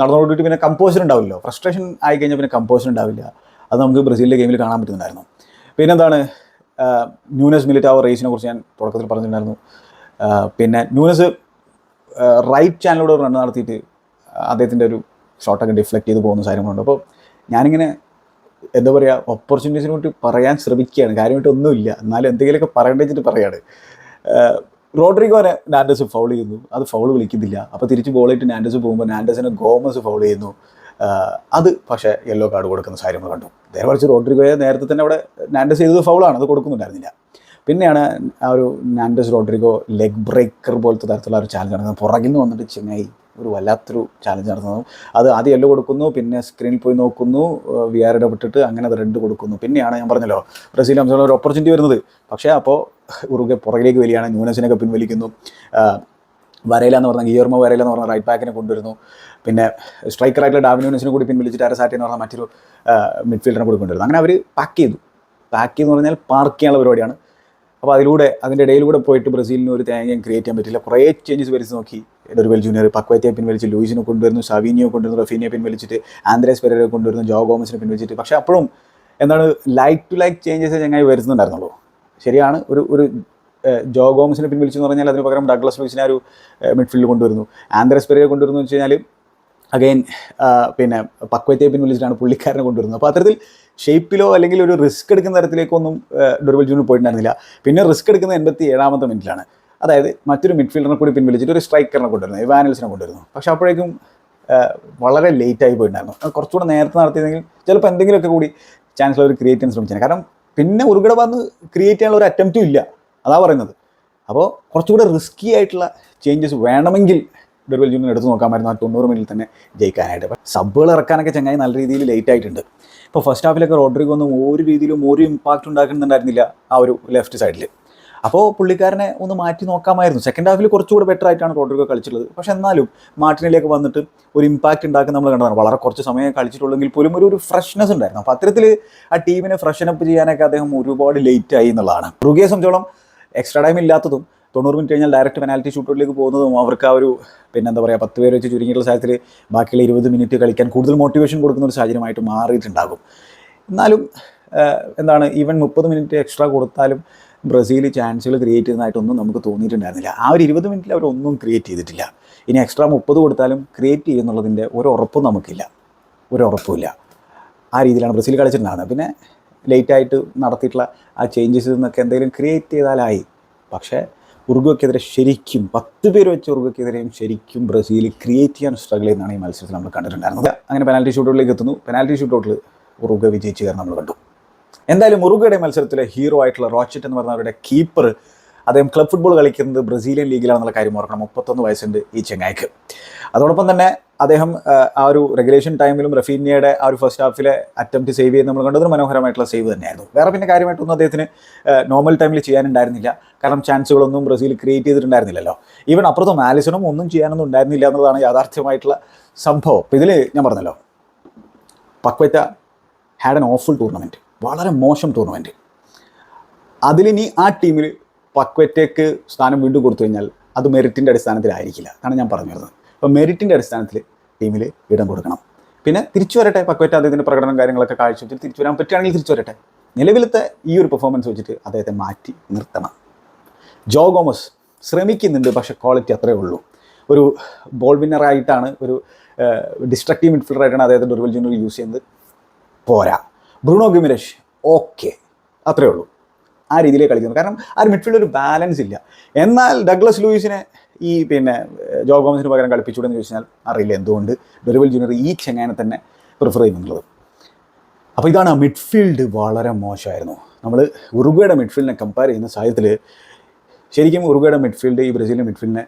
നടന്നുകൊണ്ടിട്ട് പിന്നെ കമ്പോസർ ഉണ്ടാവില്ലോ ഫ്രസ്ട്രേഷൻ ആയി കഴിഞ്ഞാൽ പിന്നെ കമ്പോസർ ഉണ്ടാവില്ല. അത് നമുക്ക് ബ്രസീലിലെ ഗെയിമിൽ കാണാൻ പറ്റുന്നുണ്ടായിരുന്നു. പിന്നെന്താണ് ന്യൂനസ് മിലിറ്റാവോ റേസിനെ കുറിച്ച് ഞാൻ തുടക്കത്തിൽ പറഞ്ഞിട്ടുണ്ടായിരുന്നു. പിന്നെ ന്യൂനസ് റൈറ്റ് ചാനലിലൂടെ റൺ നടത്തിയിട്ട് അദ്ദേഹത്തിന്റെ ഒരു ഷോട്ടൊക്കെ ഡിഫ്ലക്റ്റ് ചെയ്ത് പോകുന്ന കാര്യങ്ങളുണ്ട് അപ്പോൾ ഞാനിങ്ങനെ എന്താ പറയുക ഓപ്പർച്യൂണിറ്റീസിനെ പറ്റി പറയാൻ ശ്രമിക്കുകയാണ്. കാര്യമായിട്ടൊന്നുമില്ല എന്നാലും എന്തെങ്കിലുമൊക്കെ പറയേണ്ടി വെച്ചിട്ട് പറയാണ്. റോഡ്രിഗോനെ നാൻഡസ് ഫൗൾ ചെയ്യുന്നു. അത് ഫൗൾ വിളിക്കുന്നില്ല. അപ്പോൾ തിരിച്ച് ബോളായിട്ട് നാൻഡസ് പോകുമ്പോൾ നാൻഡസിനെ ഗോമസ് ഫൗൾ ചെയ്യുന്നു. അത് പക്ഷേ യെല്ലോ കാർഡ് കൊടുക്കുന്ന സാഹചര്യം കണ്ടു. നേരെ മറിച്ച് റോഡ്രിഗോയെ നേരത്തെ തന്നെ അവിടെ നാൻഡസ് ചെയ്തത് ഫൗളാണ് അത് കൊടുക്കുന്നുണ്ടായിരുന്നില്ല. പിന്നെയാണ് ആ ഒരു നാൻഡസ് റോഡ്രിഗോ ലെഗ് ബ്രേക്കർ പോലത്തെ തരത്തിലുള്ള ഒരു ചാലഞ്ച് നടന്നത്. പുറകിൽ നിന്ന് വന്നിട്ട് ചെങ്ങായി ഒരു വല്ലാത്തൊരു ചാലഞ്ച് നടന്നത്. അത് ആദ്യം യെല്ലോ കൊടുക്കുന്നു പിന്നെ സ്ക്രീനിൽ പോയി നോക്കുന്നു വി ഇടപെട്ടിട്ട് അങ്ങനെ അത് റെഡ് കൊടുക്കുന്നു. പിന്നെയാണ് ഞാൻ പറഞ്ഞല്ലോ ബ്രസീൽ സംസ്ഥാനം ഒരു ഓപ്പർച്യൂണിറ്റി വരുന്നത്. പക്ഷേ അപ്പോൾ ഉറുഗെ പുറകിലേക്ക് വലിയാണ്. ന്യൂനസിനൊക്കെ പിൻവലിക്കുന്നു. വരയില എന്ന് പറഞ്ഞ ഗിയർമോ വരയില എന്ന് പറഞ്ഞ റൈറ്റ് ബാക്കിനെ കൊണ്ടുവരുന്നു. പിന്നെ സ്ട്രൈക്കറായിട്ടുള്ള ഡാവിനൂനസിനെ കൂടി പിൻവലിച്ചിട്ട് അരസാറ്റി എന്ന് പറഞ്ഞ മറ്റൊരു മിഡ്ഫീൽഡറിനെ കൂടി കൊണ്ടുവരുന്നു. അങ്ങനെ അവർ പാക്ക് ചെയ്തു. പാക്ക് ചെയ്തെന്ന് പറഞ്ഞാൽ പാർക്ക് ചെയ്യാനുള്ള പരിപാടിയാണ്. അപ്പോൾ അതിലൂടെ അതിന്റെ ഇടയിലൂടെ പോയിട്ട് ബ്രസീലിന് ഒരു തേങ്ങയും ക്രിയേറ്റ് ചെയ്യാൻ പറ്റില്ല. കുറേ ചേഞ്ചസ് വരച്ച് നോക്കി. ഡൊരുവൽ ജൂനിയർ പക്വത്തെ പിൻവലിച്ച് ലൂയിസിനെ കൊണ്ടുവരുന്നു സവീനിയോ കൊണ്ടുവരുന്നു റഫീനിയെ പിൻവലിച്ചിട്ട് ആന്ദ്രേസ് പെരേരെ കൊണ്ടുവരുന്നു ജോ ഗോമസിനെ പിൻവലിച്ചിട്ട്. പക്ഷേ അപ്പോഴും എന്താണ് ലൈക്ക് ടു ലൈക്ക് ചേഞ്ചസ് ഞങ്ങൾ വരുത്തുന്നുണ്ടായിരുന്നുള്ളൂ ശരിയാണ്. ഒരു ഒരു ജോ ഗോമസിനെ പിൻവലിച്ചെന്ന് പറഞ്ഞാൽ അതിന് പകരം ഡഗ്ലസ് ലൂയിസിനെ ഒരു മിഡ്ഫീൽഡിൽ കൊണ്ടുവരുന്നു. ആന്ദ്രസ് പെരിയെ കൊണ്ടുവരുന്നു വെച്ച് കഴിഞ്ഞാൽ അഗൈൻ പിന്നെ പക്വത്തെ പിൻവലിച്ചിട്ടാണ് പുള്ളിക്കാരനെ കൊണ്ടുവരുന്നത്. അപ്പോൾ അത്തരത്തിൽ ഷേപ്പിലോ അല്ലെങ്കിൽ ഒരു റിസ്ക് എടുക്കുന്ന തരത്തിലേക്കൊന്നും ഡൊർബൽ ജൂണിൽ പോയിട്ടുണ്ടായിരുന്നില്ല. പിന്നെ റിസ്ക് എടുക്കുന്ന എൺപത്തി ഏഴാമത്തെ മിനിറ്റിലാണ്. അതായത് മറ്റൊരു മിഡ്ഫീൽഡറിനെ കൂടി പിൻവലിച്ചിട്ട് ഒരു സ്ട്രൈക്കറിനെ കൊണ്ടുവരുന്നു ഇവാനൽസിനെ കൊണ്ടുവരുന്നു. പക്ഷേ അപ്പോഴേക്കും വളരെ ലേറ്റായി പോയിട്ടുണ്ടായിരുന്നു. കുറച്ചുകൂടെ നേരത്തെ നടത്തിയതെങ്കിൽ ചിലപ്പോൾ എന്തെങ്കിലുമൊക്കെ കൂടി ചാൻസ് അവർ ക്രിയേറ്റ് ചെയ്യാൻ ശ്രമിച്ചേനെ. കാരണം പിന്നെ ഉറുകട വന്ന് ക്രിയേറ്റ് ചെയ്യാനുള്ള ഒരു അറ്റംപ്റ്റും ഇല്ല. അതാ പറയുന്നത്. അപ്പോൾ കുറച്ചുകൂടെ റിസ്കി ആയിട്ടുള്ള ചേഞ്ചസ് വേണമെങ്കിൽ ഡെർവൽ ജൂനിയർ എടുത്ത് നോക്കാമായിരുന്നു ആ തൊണ്ണൂറ് മിനിറ്റിൽ തന്നെ ജയിക്കാനായിട്ട്. അപ്പം സബ്ബുകൾ ഇറക്കാനൊക്കെ ചങ്ങായി നല്ല രീതിയിൽ ലേറ്റ് ആയിട്ടുണ്ട്. ഇപ്പോൾ ഫസ്റ്റ് ഹാഫിലൊക്കെ റോഡ്രിഗോ ഒന്നും ഒരു രീതിയിലും ഒരു ഇമ്പാക്റ്റ് ഉണ്ടാക്കുന്നുണ്ടായിരുന്നില്ല ആ ഒരു ലെഫ്റ്റ് സൈഡിൽ അപ്പോൾ പുള്ളിക്കാരനെ ഒന്ന് മാറ്റി നോക്കാമായിരുന്നു. സെക്കൻഡ് ഹാഫിൽ കുറച്ചുകൂടെ ബെറ്റർ ആയിട്ടാണ് റോഡ്രിഗോ കളിച്ചിട്ടുള്ളത്. പക്ഷേ എന്നാലും മാർട്ടിനിലേക്ക് വന്നിട്ട് ഒരു ഇമ്പാക്റ്റ് ഉണ്ടാക്കുന്ന നമ്മൾ കണ്ടതാണ്. വളരെ കുറച്ച് സമയം കളിച്ചിട്ടുള്ളെങ്കിൽ പോലും ഒരു ഒരു ഫ്രഷ്നെസ് ഉണ്ടായിരുന്നു. അപ്പോൾ അത്തരത്തിൽ ആ ടീമിനെ ഫ്രഷ്നപ്പ് ചെയ്യാനൊക്കെ അദ്ദേഹം ഒരുപാട് ലേറ്റ് ആയി എന്നുള്ളതാണ്. റുഗിയെ സംബന്ധിച്ചോളം എക്സ്ട്രാ ടൈം ഇല്ലാത്തതും തൊണ്ണൂറ് മിനിറ്റ് കഴിഞ്ഞാൽ ഡയറക്റ്റ് പെനാൽറ്റി ഷൂട്ടൗട്ടിലേക്ക് പോകുന്നതും അവർക്ക് ആ ഒരു പിന്നെ എന്താ പറയുക പത്ത് പേര് വെച്ച് ചുരുങ്ങിയിട്ടുള്ള സാഹചര്യത്തിൽ ബാക്കിയുള്ള ഇരുപത് മിനിറ്റ് കളിക്കാൻ കൂടുതൽ മോട്ടിവേഷൻ കൊടുക്കുന്ന ഒരു സാഹചര്യമായിട്ട് മാറിയിട്ടുണ്ടാകും. എന്നാലും എന്താണ് ഈവൻ മുപ്പത് മിനിറ്റ് എക്സ്ട്രാ കൊടുത്താലും ബ്രസീൽ ചാൻസുകൾ ക്രിയേറ്റ് ചെയ്യുന്നതായിട്ടൊന്നും നമുക്ക് തോന്നിയിട്ടുണ്ടായിരുന്നില്ല. ആ ഒരു ഇരുപത് മിനിറ്റിൽ അവരൊന്നും ക്രിയേറ്റ് ചെയ്തിട്ടില്ല. ഇനി എക്സ്ട്രാ മുപ്പത് കൊടുത്താലും ക്രിയേറ്റ് ചെയ്യുന്നുള്ളതിന്റെ ഒരു ഉറപ്പും നമുക്കില്ല. ഒരു ഉറപ്പുമില്ല ആ രീതിയിലാണ് ബ്രസീൽ കളിച്ചിട്ടുണ്ടാകുന്നത് പിന്നെ ലേറ്റായിട്ട് നടത്തിയിട്ടുള്ള ആ ചേഞ്ചസിൽ നിന്നൊക്കെ എന്തെങ്കിലും ക്രിയേറ്റ് ചെയ്താലായി. പക്ഷേ ഉറുഗോക്കെതിരെ ശരിക്കും പത്ത് പേര് വെച്ച് ഉറുഗോക്കെതിരെയും ശരിക്കും ബ്രസീൽ ക്രിയേറ്റ് ചെയ്യാൻ സ്ട്രഗിൾ ചെയ്യുന്നതാണ് ഈ മത്സരത്തിൽ നമ്മൾ കണ്ടിട്ടുണ്ടായിരുന്നത്. അങ്ങനെ പെനാൽറ്റി ഷൂട്ടൗട്ടിലേക്ക് എത്തുന്നു. പെനാൽറ്റി ഷൂട്ടൗട്ടിൽ ഉറുഗ വിജയിച്ചു കയറി നമ്മൾ കണ്ടു. എന്തായാലും ഉറുഗയുടെ മത്സരത്തിലെ ഹീറോ ആയിട്ടുള്ള റോച്ചറ്റ് എന്ന് പറഞ്ഞ അവരുടെ കീപ്പർ അദ്ദേഹം ക്ലബ് ഫുട്ബോൾ കളിക്കുന്നത് ബ്രസീലിയൻ ലീഗിലാണെന്നുള്ള കാര്യം ഓർക്കണം. മുപ്പത്തൊന്ന് വയസ്സുണ്ട് ഈ ചെങ്ങായിക്ക്. അതോടൊപ്പം തന്നെ അദ്ദേഹം ആ, ഒരു റെഗുലേഷൻ ടൈമിലും റഫീനിയയുടെ ആ ഒരു ഫസ്റ്റ് ഹാഫിലെ അറ്റംപ്റ്റ് സേവ് ചെയ്യുന്ന നമ്മൾ കണ്ടത് മനോഹരമായിട്ടുള്ള സേവ് തന്നെയായിരുന്നു. വേറെ പിന്നെ കാര്യമായിട്ടൊന്നും അദ്ദേഹത്തിന് നോർമൽ ടൈമിൽ ചെയ്യാനുണ്ടായിരുന്നില്ല. കാരണം ചാൻസുകളൊന്നും ബ്രസീൽ ക്രിയേറ്റ് ചെയ്തിട്ടുണ്ടായിരുന്നില്ലല്ലോ. ഈവൻ അപ്പുറത്തും ആലിസണും ഒന്നും ചെയ്യാനൊന്നും ഉണ്ടായിരുന്നില്ല എന്നുള്ളതാണ് യാഥാർത്ഥ്യമായിട്ടുള്ള സംഭവം. ഇതിൽ ഞാൻ പറഞ്ഞല്ലോ Paqueta had an awful tournament വളരെ മോശം ടൂർണമെന്റ് അതിലിനി ആ ടീമിൽ പക്വറ്റേക്ക് സ്ഥാനം വീണ്ടും കൊടുത്തു കഴിഞ്ഞാൽ അത് മെറിറ്റിന്റെ അടിസ്ഥാനത്തിലായിരിക്കില്ല. അതാണ് ഞാൻ പറഞ്ഞു വരുന്നത്. അപ്പോൾ മെറിറ്റിന്റെ അടിസ്ഥാനത്തിൽ ടീമിൽ ഇടം കൊടുക്കണം. പിന്നെ തിരിച്ചു വരട്ടെ പക്വറ്റ അദ്ദേഹത്തിന്റെ പ്രകടനം കാര്യങ്ങളൊക്കെ കാഴ്ച വെച്ചിട്ട് തിരിച്ചു വരാൻ പറ്റുകയാണെങ്കിൽ തിരിച്ചു വരട്ടെ. നിലവിലത്തെ ഈ ഒരു പെർഫോമൻസ് വെച്ചിട്ട് അദ്ദേഹത്തെ മാറ്റി നിർത്തണം. ജോ ഗോമസ് ശ്രമിക്കുന്നുണ്ട് പക്ഷേ ക്വാളിറ്റി അത്രേ ഉള്ളൂ. ഒരു ബോൾ വിന്നറായിട്ടാണ് ഒരു ഡിസ്ട്രക്റ്റീവ് മിഡ്ഫീൽഡറായിട്ടാണ് അദ്ദേഹത്തിന്റെ ഡുർബൽ ജൂനിയർ യൂസ് ചെയ്യുന്നത്. പോരാ. Bruno Guimaraes okay. അത്രേ ഉള്ളൂ. ആ രീതിയിലേ കളിക്കുന്നു. കാരണം ആ ഒരു മിഡ്ഫീൽഡ് ഒരു ബാലൻസ് ഇല്ല. എന്നാൽ ഡഗ്ലസ് ലൂയിസിനെ ഈ പിന്നെ ജോ ഗോമസിന് പകരം കളിപ്പിച്ചുകൂടെന്ന് ചോദിച്ചാൽ അറിയില്ല എന്തുകൊണ്ട്. ഡൊറിബൽ ജൂനിയർ ഈ ചെങ്ങാനെ തന്നെ പ്രിഫർ ചെയ്യുന്നുള്ളത്. അപ്പോൾ ഇതാണ് ആ മിഡ്ഫീൽഡ് വളരെ മോശമായിരുന്നു. നമ്മൾ ഉറുഗയുടെ മിഡ്ഫീൽഡിനെ കമ്പയർ ചെയ്യുന്ന സാഹചര്യത്തിൽ ശരിക്കും ഉറുഗയുടെ മിഡ്ഫീൽഡ് ഈ ബ്രസീലിന്റെ മിഡ്ഫീൽഡിനെ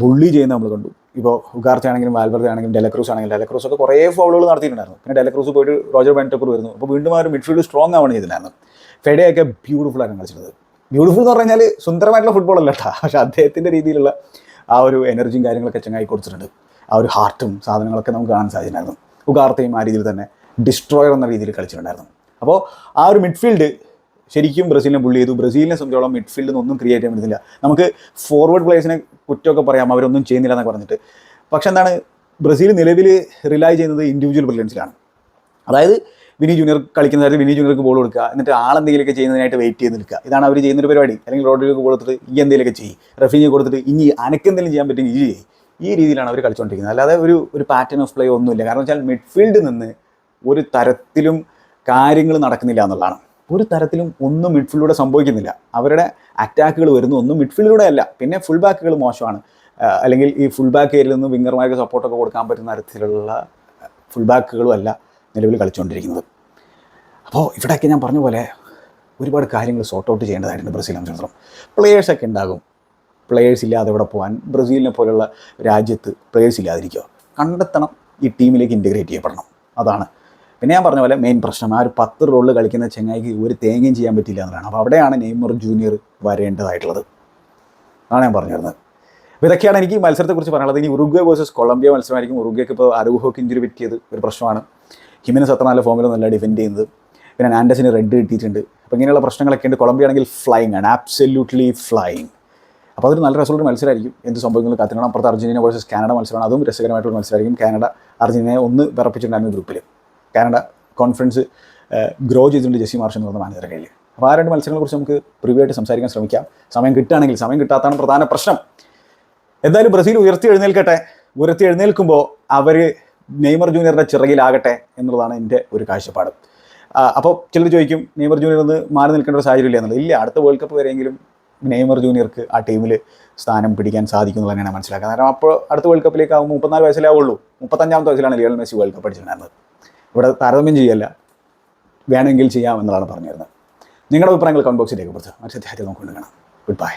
ബുള്ളി ചെയ്യുന്ന നമ്മൾ കണ്ടു. ഇപ്പോൾ ഉഗാർച്ച ആണെങ്കിലും വാൽവർദ്ധ ആണെങ്കിലും ഡെലക്രൂസ് ആണെങ്കിലും ഡെലക്രൂസ് ഒക്കെ കുറേ ഫോളുകൾ നടത്തിയിട്ടുണ്ടായിരുന്നു. പിന്നെ ഡെലക്രൂസ് പോയിട്ട് റോജർ ബെന്റപ്പർ വരുന്നു. അപ്പോൾ വീണ്ടും ആ ഒരു മിഡ്ഫീൽഡ് സ്ട്രോങ് ആവണം ചെയ്തിട്ടുണ്ടായിരുന്നു. ഫെഡയൊക്കെ ബ്യൂട്ടിഫുൾ ആയിരുന്നു കളിച്ചത് ബ്യൂട്ടിഫുൾ എന്ന് പറഞ്ഞാൽ സുന്ദരമായിട്ടുള്ള ഫുട്ബോൾ അല്ല കേട്ടോ പക്ഷേ അദ്ദേഹത്തിന്റെ രീതിയിലുള്ള ആ ഒരു എനർജിയും കാര്യങ്ങളൊക്കെ ചങ്ങായി കൊടുത്തിട്ടുണ്ട്. ആ ഒരു ഹാർട്ടും സാധനങ്ങളൊക്കെ നമുക്ക് കാണാൻ സാധിച്ചിട്ടുണ്ടായിരുന്നു. ഉഗാർത്തയും ആ രീതിയിൽ തന്നെ ഡിസ്ട്രോയർ എന്ന രീതിയിൽ കളിച്ചിട്ടുണ്ടായിരുന്നു. അപ്പോൾ ആ ഒരു മിഡ്ഫീൽഡ് ശരിക്കും ബ്രസീലിനെ പുള്ളി ചെയ്തു. ബ്രസീലിനെ സംബന്ധിച്ചോളം മിഡ്ഫീൽഡിൽ ഒന്നും ക്രിയേറ്റ് ചെയ്യാൻ പറ്റുന്നില്ല. നമുക്ക് ഫോർവേഡ് പ്ലേയേഴ്സിനെ കുറ്റമൊക്കെ പറയാം. അവരൊന്നും ചെയ്യുന്നില്ല എന്നൊക്കെ പറഞ്ഞിട്ട്. പക്ഷെ എന്താണ് ബ്രസീൽ നിലവിൽ റിലൈ ചെയ്യുന്നത് ഇൻഡിവിജ്വൽ ബ്രില്യൻസിലാണ് അതായത് വിനി ജൂനിയർ കളിക്കുന്ന നേരത്ത് വിനി ജൂനിയർക്ക് ബോൾ കൊടുക്കുക. എന്നിട്ട് ആളെന്തെങ്കിലുമൊക്കെ ചെയ്യുന്നതിനായിട്ട് വെയിറ്റ് ചെയ്ത് നിൽക്കുക. ഇതാണ് അവർ ചെയ്യുന്നൊരു പരിപാടി. അല്ലെങ്കിൽ റോഡിലേക്ക് കൊടുത്തിട്ട് ഈ എന്തെങ്കിലുമൊക്കെ ചെയ്യും. റഫീനി കൊടുത്തിട്ട് ഇനി അനക്കെന്തെങ്കിലും ചെയ്യാൻ പറ്റുമെങ്കിൽ ഈ ചെയ്യും. ഈ രീതിയിലാണ് അവർ കളിച്ചുകൊണ്ടിരിക്കുന്നത് അല്ലാതെ ഒരു ഒരു പാറ്റേൺ ഓഫ് പ്ലേ ഒന്നുമില്ല. കാരണം വെച്ചാൽ മിഡ്ഫീൽഡിൽ നിന്ന് ഒരു തരത്തിലും കാര്യങ്ങൾ നടക്കുന്നില്ല എന്നുള്ളതാണ്. ഒരു തരത്തിലും ഒന്നും മിഡ്ഫീൽഡിലൂടെ സംഭവിക്കുന്നില്ല. അവരുടെ അറ്റാക്കുകൾ വരുന്ന. ഒന്നും മിഡ്ഫീൽഡിലൂടെ അല്ല. പിന്നെ ഫുൾ ബാക്കുകൾ മോശമാണ്. അല്ലെങ്കിൽ ഈ ഫുൾ ബാക്ക് ഏരിയയിൽ നിന്ന് വിങ്ങർമാർക്ക് സപ്പോർട്ടൊക്കെ കൊടുക്കാൻ പറ്റുന്ന തരത്തിലുള്ള ഫുൾ ബാക്കുകളും അല്ല നിലവിൽ കളിച്ചുകൊണ്ടിരിക്കുന്നത്. അപ്പോൾ ഇവിടെയൊക്കെ ഞാൻ പറഞ്ഞ പോലെ ഒരുപാട് കാര്യങ്ങൾ സോർട്ട് ഔട്ട് ചെയ്യേണ്ടതായിട്ടുണ്ട് ബ്രസീലിനെ സംബന്ധിച്ചിടത്തോളം പ്ലെയേഴ്സൊക്കെ ഉണ്ടാകും പ്ലെയേഴ്സ് ഇല്ലാതെ ഇവിടെ പോകാൻ ബ്രസീലിനെ പോലെയുള്ള രാജ്യത്ത് പ്ലെയേഴ്സ് ഇല്ലാതിരിക്കുക കണ്ടെത്തണം. ഈ ടീമിലേക്ക് ഇന്റഗ്രേറ്റ് ചെയ്യപ്പെടണം. അതാണ് പിന്നെ ഞാൻ പറഞ്ഞ പോലെ മെയിൻ പ്രശ്നം ആ ഒരു പത്ത് റോളിൽ കളിക്കുന്ന ചെങ്ങായിക്ക് ഒരു തേങ്ങയും ചെയ്യാൻ പറ്റില്ല എന്നതാണ് അപ്പോൾ അവിടെയാണ് നെയ്മർ ജൂനിയർ വരേണ്ടതായിട്ടുള്ളത്. അതാണ് ഞാൻ പറഞ്ഞു തരുന്നത് അപ്പോൾ ഇതൊക്കെയാണ് എനിക്ക് മത്സരത്തെക്കുറിച്ച് പറയാനുള്ളത്. ഇനി ഉറുഗ്വേ വേഴ്സസ് കൊളംബിയ മത്സരമായിരിക്കും. ഉറുഗ്വയ്ക്ക് ഇപ്പോൾ അരൂഹോക്ക് ഇഞ്ചുറി പറ്റിയത് ഒരു പ്രശ്നമാണ്. ഹിമിനസ് അത്ര നല്ല ഫോമിലൊന്നുമല്ല ഡിഫെൻഡ് ചെയ്യുന്നത്. പിന്നെ ആൻഡസിന് റെഡ് കിട്ടിയിട്ടുണ്ട്. അപ്പോൾ ഇങ്ങനെയുള്ള പ്രശ്നങ്ങളൊക്കെ ഉണ്ട്. കൊളംബിയ ആണെങ്കിൽ ഫ്ലൈങ് ആണ്. ആബ്സല്യൂട്ട്ലി ഫ്ലൈങ് അപ്പോൾ അതൊരു നല്ല റിസൾട്ട് മത്സരമായിരിക്കും. എന്ത് സംഭവിക്കുന്നത് കാത്തിരണം അപ്പുറത്ത് അർജന്റീന വേഴ്സസ് കാനഡ മത്സരമാണ്. അതും രസകരമായിട്ടുള്ള മത്സരമായിരിക്കും. കാനഡ അർജന്റീനയെ ഒന്ന് വിറപ്പിച്ചിട്ടുണ്ടായിരുന്നു ഗ്രൂപ്പിൽ കാനഡ കോൺഫറൻസ് ഗ്രോ ചെയ്തിട്ടുണ്ട് ജെസ്സി മാർഷ് എന്ന് പറഞ്ഞ മാനേജർ കയ്യിൽ അപ്പോൾ ആ രണ്ട് മത്സരങ്ങളെ കുറിച്ച് നമുക്ക് പ്രിവ്യൂ ആയിട്ട് സംസാരിക്കാൻ ശ്രമിക്കാം. സമയം കിട്ടുകയാണെങ്കിൽ സമയം കിട്ടാത്തതാണ് പ്രധാന പ്രശ്നം. എന്തായാലും ബ്രസീൽ ഉയർത്തി എഴുന്നേൽക്കട്ടെ. ഉയർത്തി എഴുന്നേൽക്കുമ്പോൾ അവർ നെയ്മർ ജൂനിയറുടെ ചിറകിലാകട്ടെ എന്നുള്ളതാണ് എന്റെ ഒരു കാഴ്ചപ്പാട്. അപ്പോൾ ചിലർ ചോദിക്കും നെയ്മർ ജൂനിയർ ഒന്ന് മാറി നിൽക്കേണ്ട ഒരു സാഹചര്യം ഇല്ല എന്നുള്ളത്. ഇല്ല അടുത്ത വേൾഡ് കപ്പ് വരെയെങ്കിലും നെയ്മർ ജൂനിയർക്ക് ആ ടീമിൽ സ്ഥാനം പിടിക്കാൻ സാധിക്കും എന്നുള്ളത് തന്നെയാണ് മനസ്സിലാക്കുക കാരണം അപ്പോൾ അടുത്ത വേൾഡ് കപ്പിലേക്ക് ആകുമ്പോൾ മുപ്പത്തിനാല് വയസ്സിലാവുള്ളൂ മുപ്പത്തഞ്ചാമത്തെ വയസ്സിലാണ് ലിയൽ മെസ്സി വേൾഡ് കപ്പ് അടിച്ചിട്ടുണ്ടായിരുന്നത്. ഇവിടെ താരതമ്യം ചെയ്യല്ല. വേണമെങ്കിൽ ചെയ്യാം എന്നതാണ് പറഞ്ഞിരുന്നത്. നിങ്ങളുടെ അഭിപ്രായങ്ങൾ കമന്റ് ബോക്സിൽ രേഖപ്പെടുത്തുക മറ്റു അധ്യായത്തിൽ നമുക്ക് കാണാം. Good bye